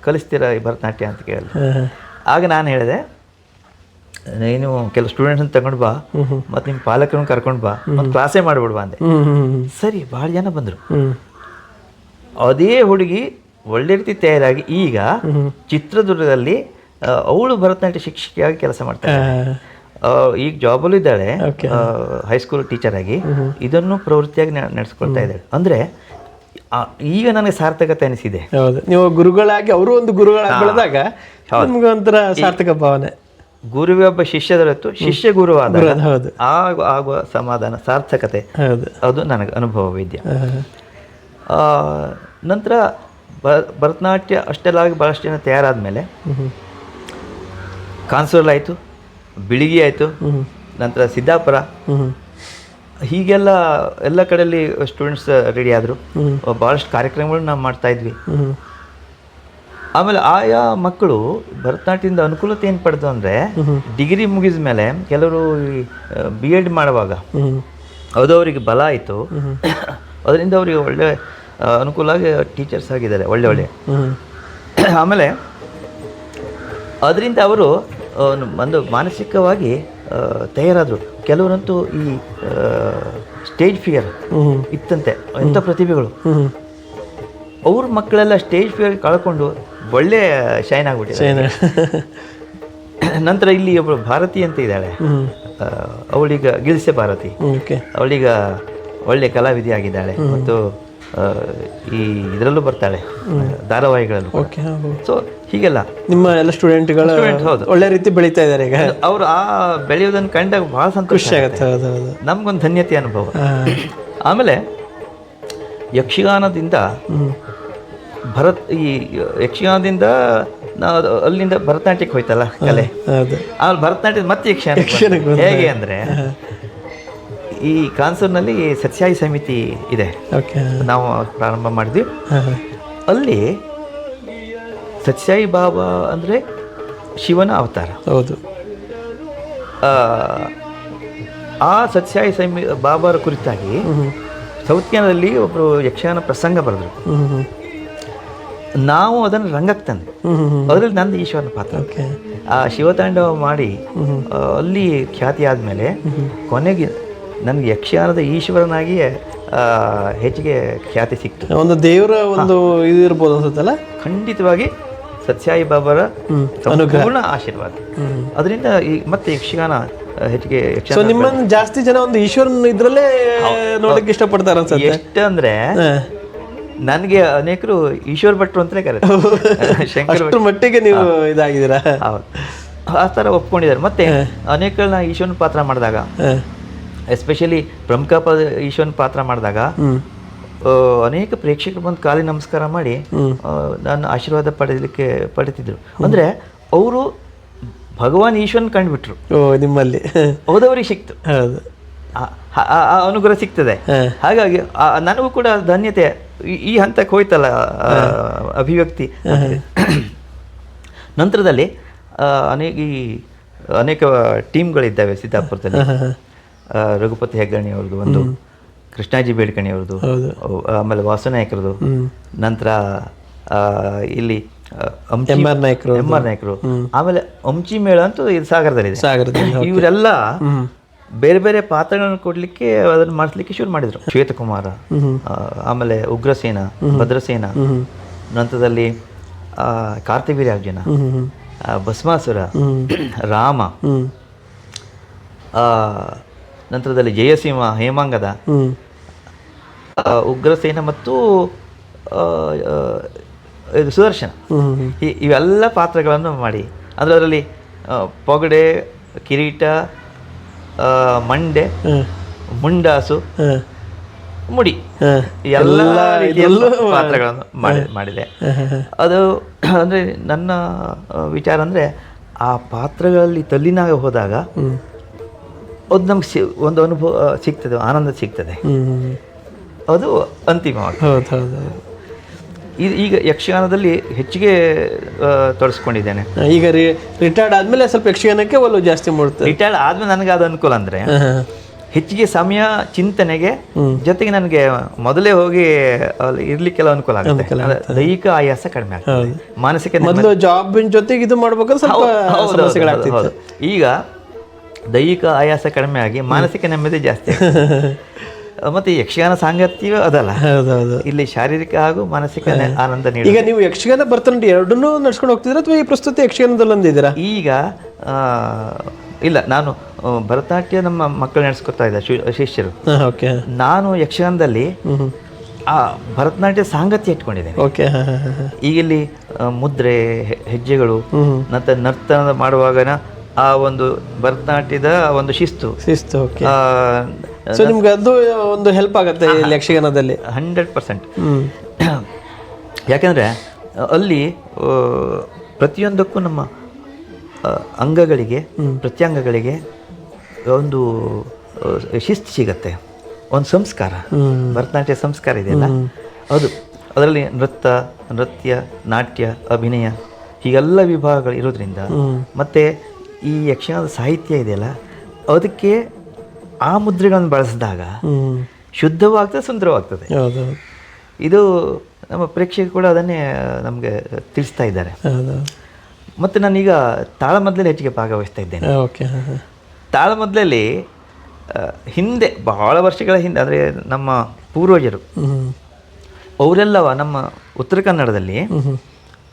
ಕಲಿಸ್ತೀರಾ ಈ ಭರತನಾಟ್ಯ ಅಂತ ಹಾ. ಆಗ ನಾನು ಹೇಳಿದೆ ನೀನು ಕೆಲವು ಸ್ಟೂಡೆಂಟ್ಸ್ ತಗೊಂಡು ಬಾ ಮತ್ತು ನಿಮ್ಮ ಪಾಲಕರನ್ನ ಕರ್ಕೊಂಡು ಬಾ ಮತ್ತು ಕ್ಲಾಸೇ ಮಾಡಿಬಿಡ್ಬಾ ಅಂದೆ. ಸರಿ ಭಾಳ ಜನ ಬಂದರು. ಅದೇ ಹುಡುಗಿ ಒಳ್ಳೆ ರೀತಿ ತಯಾರಾಗಿ ಈಗ ಚಿತ್ರದುರ್ಗದಲ್ಲಿ ಅವಳು ಭರತನಾಟ್ಯ ಶಿಕ್ಷಕಿಯಾಗಿ ಕೆಲಸ ಮಾಡ್ತಾಳೆ ಆ, ಈಗ ಜಾಬಲ್ಲೂ ಇದ್ದಾಳೆ. ಹೈಸ್ಕೂಲ್ ಟೀಚರ್ ಆಗಿ. ಇದನ್ನು ಪ್ರವೃತ್ತಿಯಾಗಿ ನಡೆಸ್ಕೊಳ್ತಾ ಇದ್ದಾಳೆ. ಅಂದರೆ ಈಗ ನನಗೆ ಸಾರ್ಥಕತೆ ಅನಿಸಿದೆ. ಹೌದು. ನೀವು ಗುರುಗಳಾಗಿ ಅವರು ಒಂದು ಗುರುಗಳಾಗಿ ಬೆಳೆದಾಗ ನಿಮ್ಗೆ ಒಂಥರ ಸಾರ್ಥಕ ಭಾವನೆ. ಗುರುವೇ ಒಬ್ಬ ಶಿಷ್ಯ ದೊರೆತು ಶಿಷ್ಯ ಗುರುವಾದ ಗುರು- ಹೌದು. ಆಗ ಆಗುವ ಸಮಾಧಾನ ಸಾರ್ಥಕತೆ. ಹೌದು. ಅದು ನನಗೆ ಅನುಭವ ವಿದ್ಯೆ ಹಾ, ಹಾ. ಆ, ನಂತರ ಭರತನಾಟ್ಯ ಅಷ್ಟೆಲ್ಲಾಗಿ ಭಾಳಷ್ಟು ಜನ ತಯಾರಾದ ಮೇಲೆ ಕಾನ್ಸೋಲ್ ಆಯಿತು ಬಿಳಿಗಿ ಆಯಿತು ನಂತರ ಸಿದ್ದಾಪುರ ಹೀಗೆಲ್ಲ ಎಲ್ಲ ಕಡೆಯಲ್ಲಿ ಸ್ಟೂಡೆಂಟ್ಸ್ ರೆಡಿ ಆದರು. ಭಾಳಷ್ಟು ಕಾರ್ಯಕ್ರಮಗಳನ್ನ ನಾವು ಮಾಡ್ತಾ ಇದ್ವಿ. ಆಮೇಲೆ ಆಯಾ ಮಕ್ಕಳು ಭರತನಾಟ್ಯದಿಂದ ಅನುಕೂಲತೆ ಏನು ಪಡೆದು ಅಂದರೆ ಡಿಗ್ರಿ ಮುಗಿದ ಮೇಲೆ ಕೆಲವರು ಬಿ ಎಡ್ ಮಾಡುವಾಗ ಅದು ಅವರಿಗೆ ಬಲ ಆಯಿತು. ಅದರಿಂದ ಅವರಿಗೆ ಒಳ್ಳೆ ಅನುಕೂಲ ಆಗಿ ಟೀಚರ್ಸ್ ಆಗಿದ್ದಾರೆ ಒಳ್ಳೆ ಒಳ್ಳೆ. ಆಮೇಲೆ ಅದರಿಂದ ಅವರು ಒಂದು ಮಾನಸಿಕವಾಗಿ ತಯಾರಾದರು. ಕೆಲವರಂತೂ ಈ ಸ್ಟೇಜ್ ಫಿಯರ್ ಇತ್ತಂತೆ. ಎಂಥ ಪ್ರತಿಭೆಗಳು. ಅವ್ರ ಮಕ್ಕಳೆಲ್ಲ ಸ್ಟೇಜ್ ಫಿಯರ್ ಕಳ್ಕೊಂಡು ಒಳ್ಳೆ ಶೈನ್ ಆಗ್ಬಿಟ್ಟಿದೆ. ನಂತರ ಇಲ್ಲಿ ಒಬ್ಬಳು ಭಾರತಿ ಅಂತ ಇದ್ದಾಳೆ. ಅವಳೀಗ ಗಿಲ್ಸೆ ಭಾರತಿ. ಅವಳೀಗ ಒಳ್ಳೆ ಕಲಾವಿದೆ ಆಗಿದ್ದಾಳೆ ಮತ್ತು ಈ ಇದರಲ್ಲೂ ಬರ್ತಾಳೆ. ಧಾರಾವಾಹಿಗಳಲ್ಲೂ ಓಕೆ ಸೊ ಹೀಗೆಲ್ಲ. ನಿಮ್ಮ ಎಲ್ಲ ಸ್ಟೂಡೆಂಟ್ಗಳು ಹೌದು. ಒಳ್ಳೆ ರೀತಿ ಬೆಳೀತಾ ಇದ್ದಾರೆ ಈಗ. ಅವರು ಆ ಬೆಳೆಯೋದನ್ನು ಕಂಡಾಗ ಭಾಳ ಸಂತೋಷ ಆಗುತ್ತೆ. ಹೌದು ಹೌದು. ನಮ್ಗೊಂದು ಧನ್ಯತೆ ಅನುಭವ. ಆಮೇಲೆ ಯಕ್ಷಗಾನದಿಂದ ಭರತ್ ಈ ಯಕ್ಷಗಾನದಿಂದ ನಾವು ಅಲ್ಲಿಂದ ಭರತನಾಟ್ಯಕ್ಕೆ ಹೋಯ್ತಲ್ಲ ಕಲೆ. ಆಮೇಲೆ ಭರತನಾಟ್ಯದ ಮತ್ತೆ ಯಕ್ಷಗಾನ. ಹೇಗೆ ಅಂದರೆ ಈ ಕಾನ್ಸೂರ್ನಲ್ಲಿ ಸತ್ಯಾಯಿ ಸಮಿತಿ ಇದೆ. ನಾವು ಪ್ರಾರಂಭ ಮಾಡಿದ್ವಿ. ಅಲ್ಲಿ ಸತ್ಯಾಯಿ ಬಾಬಾ ಅಂದರೆ ಶಿವನ ಅವತಾರ. ಹೌದು. ಆ, ಸತ್ಯಾಯಿ ಸಮಿ ಬಾಬಾರ ಕುರಿತಾಗಿ ಹ್ಮ್. ಸೌತ್ಯಾನದಲ್ಲಿ ಒಬ್ಬರು ಯಕ್ಷಗಾನ ಪ್ರಸಂಗ ಬರೆದ್ರು. ನಾವು ಅದನ್ನು ರಂಗಕ್ಕೆ ಹ್ಮ್ ಅದರಲ್ಲಿ ನಂದು ಈಶ್ವರನ ಪಾತ್ರ. ಆ ಶಿವತಾಂಡವ ಮಾಡಿ ಅಲ್ಲಿ ಖ್ಯಾತಿ ಆದಮೇಲೆ ಕೊನೆಗೆ ನನಗೆ ಯಕ್ಷಗಾನದ ಈಶ್ವರನಾಗಿಯೇ ಹೆಚ್ಚಿಗೆ ಖ್ಯಾತಿ ಸಿಕ್ತು. ಒಂದು ದೇವರ ಒಂದು ಇದು ಇರ್ಬೋದು ಅನ್ಸುತ್ತಲ್ಲ? ಖಂಡಿತವಾಗಿ ಸತ್ಯಾಯಿ ಬಾಬಾರ ಸಂಪೂರ್ಣ ಆಶೀರ್ವಾದ. ಅದರಿಂದ ಈ ಮತ್ತೆ ಯಕ್ಷಗಾನ ಹೆಚ್ಚಿಗೆ ಸೊ ಯಕ್ಷಗಾನ ಜಾಸ್ತಿ ಜನ ಒಂದು ಈಶ್ವರನ ಇದ್ರಲ್ಲೇ ನೋಡಕ್ಕೆ ಇಷ್ಟಪಡ್ತಾರೆ ಅನ್ಸುತ್ತೆ? ಎಷ್ಟು ಅಂದ್ರೆ. ನನಗೆ ಅನೇಕರು ಈಶ್ವರ್ ಭಟ್ರು ಅಂತಲೇ ಕರೀತಾರೆ. ಶಂಕರ ಮಟ್ಟಿಗೆ ನೀವು ಇದಾಗಿದ್ದೀರಾ? ಹೌದು. ಆ ಥರ ಒಪ್ಕೊಂಡಿದ್ದಾರೆ. ಮತ್ತೆ ಅನೇಕರನ್ನ ಈಶ್ವರನ ಪಾತ್ರ ಮಾಡಿದಾಗ. ಎಸ್ಪೆಷಲಿ ಪ್ರಮುಖ ಈಶ್ವರನ ಪಾತ್ರ ಮಾಡಿದಾಗ ಅನೇಕ ಪ್ರೇಕ್ಷಕರು ಬಂದು ಕಾಲಿ ನಮಸ್ಕಾರ ಮಾಡಿ ನಾನು ಆಶೀರ್ವಾದ ಪಡೆಯಲಿಕ್ಕೆ ಪಡಿತಿದ್ರು ಅಂದ್ರೆ ಅವರು ಭಗವಾನ್ ಈಶ್ವರನ್ ಕಂಡುಬಿಟ್ರು. ನಿಮ್ಮಲ್ಲಿ. ಹೋದವರಿಗೆ ಸಿಕ್ತು. ಹೌದು. ಆ- ಅನುಗ್ರಹ ಸಿಗ್ತದೆ. ಹಾಗಾಗಿ ನನಗೂ ಕೂಡ ಧನ್ಯತೆ. ಈ- ಹಂತಕ್ಕೆ ಹೋಯ್ತಲ್ಲ ಅಭಿವ್ಯಕ್ತಿ. ನಂತರದಲ್ಲಿ ಅನೇಕ ಈ ಅನೇಕ ಟೀಮ್ಗಳಿದ್ದಾವೆ ಸಿದ್ದಾಪುರದಲ್ಲಿ. ರಘುಪತಿ ಹೆಗ್ಗಣಿ ಅವ್ರದ್ದು ಒಂದು. ಕೃಷ್ಣಾಜಿ ಬೇಡ್ಕಣಿ ಅವ್ರದ್ದು. ಹೌದು. ಅವ್- ಆಮೇಲೆ ವಾಸುನಾಯಕರದು ನಂತರ ಆ, ಇಲ್ಲಿ ಎಂ ಆರ್ ನಾಯಕರು ಎಂ ಆರ್ ನಾಯ್ಕರು ಆಮೇಲೆ ಅಂಚಿ ಮೇಳ ಅಂತೂ ಇದು ಸಾಗರದಲ್ಲಿದೆ ಸಾಗರದಲ್ಲಿ ಇವರೆಲ್ಲ ಬೇರೆ ಬೇರೆ ಪಾತ್ರಗಳನ್ನು ಕೊಡ್ಲಿಕ್ಕೆ ಅದನ್ನ ಮಾಡಿಸ್ಲಿಕ್ಕೆ ಶುರು ಮಾಡಿದ್ರು. ಶ್ವೇತಕುಮಾರ ಆಮೇಲೆ ಉಗ್ರಸೇನ ಭದ್ರಸೇನ ನಂತರದಲ್ಲಿ ಆ, ಕಾರ್ತಿವೀರ್ಯಾರ್ಜುನ ಭಸ್ಮಾಸುರ ರಾಮ ಆ, ನಂತರದಲ್ಲಿ ಜಯಸಿಂಹ ಹೇಮಾಂಗದ ಉಗ್ರಸೇನ ಮತ್ತು ಇದು ಸುದರ್ಶನ. ಇವೆಲ್ಲ ಪಾತ್ರಗಳನ್ನು ಮಾಡಿ. ಅಂದರೆ ಅದರಲ್ಲಿ ಪೊಗಡೆ ಕಿರೀಟ ಮಂಡೆ ಮುಂಡಾಸು ಮುಡಿ. ಎಲ್ಲ ರೀತಿಯಲ್ಲ ಪಾತ್ರಗಳನ್ನು ಮಾಡಿ ಮಾಡಿದೆ. ಅದು ಅಂದರೆ ನನ್ನ ವಿಚಾರ ಅಂದರೆ ಆ ಪಾತ್ರಗಳಲ್ಲಿ ತಲ್ಲಿನಾಗ ಹೋದಾಗ ಅದು ನಮ್ಗೆ ಸಿ ಒಂದು ಅನುಭವ ಸಿಗ್ತದೆ ಆನಂದ ಸಿಗ್ತದೆ. ಅದು ಅಂತಿಮವಾಗಿ. ಹೌದು ಹೌದು. ಇದು ಈಗ ಯಕ್ಷಗಾನದಲ್ಲಿ ಹೆಚ್ಚಿಗೆ ತೊಡಸ್ಕೊಂಡಿದ್ದೇನೆ. ಈಗ ರಿಟೈರ್ಡ್ ಆದಮೇಲೆ ಸ್ವಲ್ಪ ಯಕ್ಷಗಾನಕ್ಕೆ ಒಲವು ಜಾಸ್ತಿ ಮೂಡುತ್ತೆ. ರಿಟೈರ್ಡ್ ಆದಮೇಲೆ ನನಗೆ ಅದು ಅನುಕೂಲ ಅಂದರೆ ಹೆಚ್ಚಿಗೆ ಸಮಯ ಚಿಂತನೆಗೆ ಜೊತೆಗೆ ನನಗೆ ಮೊದಲೇ ಹೋಗಿ ಅಲ್ಲಿ ಇರ್ಲಿಕ್ಕೆಲ್ಲ ಅನುಕೂಲ ಆಗುತ್ತೆ. ದೈಹಿಕ ಆಯಾಸ ಕಡಿಮೆ ಆಗ್ತದೆ. ಮಾನಸಿಕ ಜಾಬ್ ಜೊತೆಗೆ ಇದು ಮಾಡ್ಬೇಕಾದ್ರೆ ಈಗ ದೈಹಿಕ ಆಯಾಸ ಕಡಿಮೆ ಆಗಿ ಮಾನಸಿಕ ನೆಮ್ಮದಿ ಜಾಸ್ತಿ. ಮತ್ತೆ ಯಕ್ಷಗಾನ ಸಾಂಗತ್ಯವೇ ಅದಲ್ಲ. ಹೌದೌದು. ಇಲ್ಲಿ ಶಾರೀರಿಕ ಹಾಗೂ ಮಾನಸಿಕ ಆನಂದ ನೀಡಿ ಈಗ ನೀವು ಯಕ್ಷಗಾನ ಭರತನಾಟ್ಯ ಎರಡನ್ನೂ ನಡ್ಸ್ಕೊಂಡು ಹೋಗ್ತಿದ್ರೆ ಅಥವಾ ಈ ಪ್ರಸ್ತುತ ಯಕ್ಷಗಾನದಲ್ಲಿ ಒಂದಿದ್ದೀರಾ ಈಗ ಇಲ್ಲ ನಾನು ಭರತನಾಟ್ಯ ನಮ್ಮ ಮಕ್ಕಳು ನಡೆಸ್ಕೊತಾ ಇದ್ದ ಶಿಷ್ಯರು. ಓಕೆ. ನಾನು ಯಕ್ಷಗಾನದಲ್ಲಿ ಆ ಭರತನಾಟ್ಯ ಸಾಂಗತ್ಯ ಇಟ್ಕೊಂಡಿದ್ದೇನೆ. ಓಕೆ ಈಗ ಇಲ್ಲಿ ಮುದ್ರೆ ಹೆಜ್ಜೆಗಳು ಮತ್ತೆ ನಂತರ ನರ್ತನ ಮಾಡುವಾಗನ ಆ ಒಂದು ಭರತನಾಟ್ಯದ ಒಂದು ಶಿಸ್ತು. ಶಿಸ್ತು ಸೊ ನಿಮ್ಗೆ ಅದು ಒಂದು ಹೆಲ್ಪ್ ಆಗುತ್ತೆ ಯಕ್ಷಗಾನದಲ್ಲಿ. Hundred percent. ಯಾಕೆಂದರೆ ಅಲ್ಲಿ ಪ್ರತಿಯೊಂದಕ್ಕೂ ನಮ್ಮ ಅಂಗಗಳಿಗೆ ಪ್ರತ್ಯಂಗಗಳಿಗೆ ಒಂದು ಶಿಸ್ತು ಸಿಗತ್ತೆ. ಒಂದು ಸಂಸ್ಕಾರ. ಭರತನಾಟ್ಯ ಸಂಸ್ಕಾರ ಇದೆಯಲ್ಲ ಅದು ಅದರಲ್ಲಿ ನೃತ್ಯ ನೃತ್ಯ ನಾಟ್ಯ ಅಭಿನಯ ಹೀಗೆಲ್ಲ ವಿಭಾಗಗಳು ಇರೋದ್ರಿಂದ ಮತ್ತು ಈ ಯಕ್ಷಗಾನದ ಸಾಹಿತ್ಯ ಇದೆಯಲ್ಲ ಅದಕ್ಕೆ ಆ ಮುದ್ರೆಗಳನ್ನು ಬಳಸಿದಾಗ ಶುದ್ಧವಾಗ್ತದೆ ಸುಂದರವಾಗ್ತದೆ. ಇದು ನಮ್ಮ ಪ್ರೇಕ್ಷಕರು ಕೂಡ ಅದನ್ನೇ ನಮಗೆ ತಿಳಿಸ್ತಾ ಇದ್ದಾರೆ. ಮತ್ತು ನಾನೀಗ ತಾಳಮದ್ಲಲ್ಲಿ ಹೆಚ್ಚಿಗೆ ಭಾಗವಹಿಸ್ತಾ ಇದ್ದೇನೆ. ಓಕೆ. ತಾಳಮದ್ದಲಲ್ಲಿ ಹಿಂದೆ ಬಹಳ ವರ್ಷಗಳ ಹಿಂದೆ ಅಂದರೆ ನಮ್ಮ ಪೂರ್ವಜರು ಅವರೆಲ್ಲವ ನಮ್ಮ ಉತ್ತರ ಕನ್ನಡದಲ್ಲಿ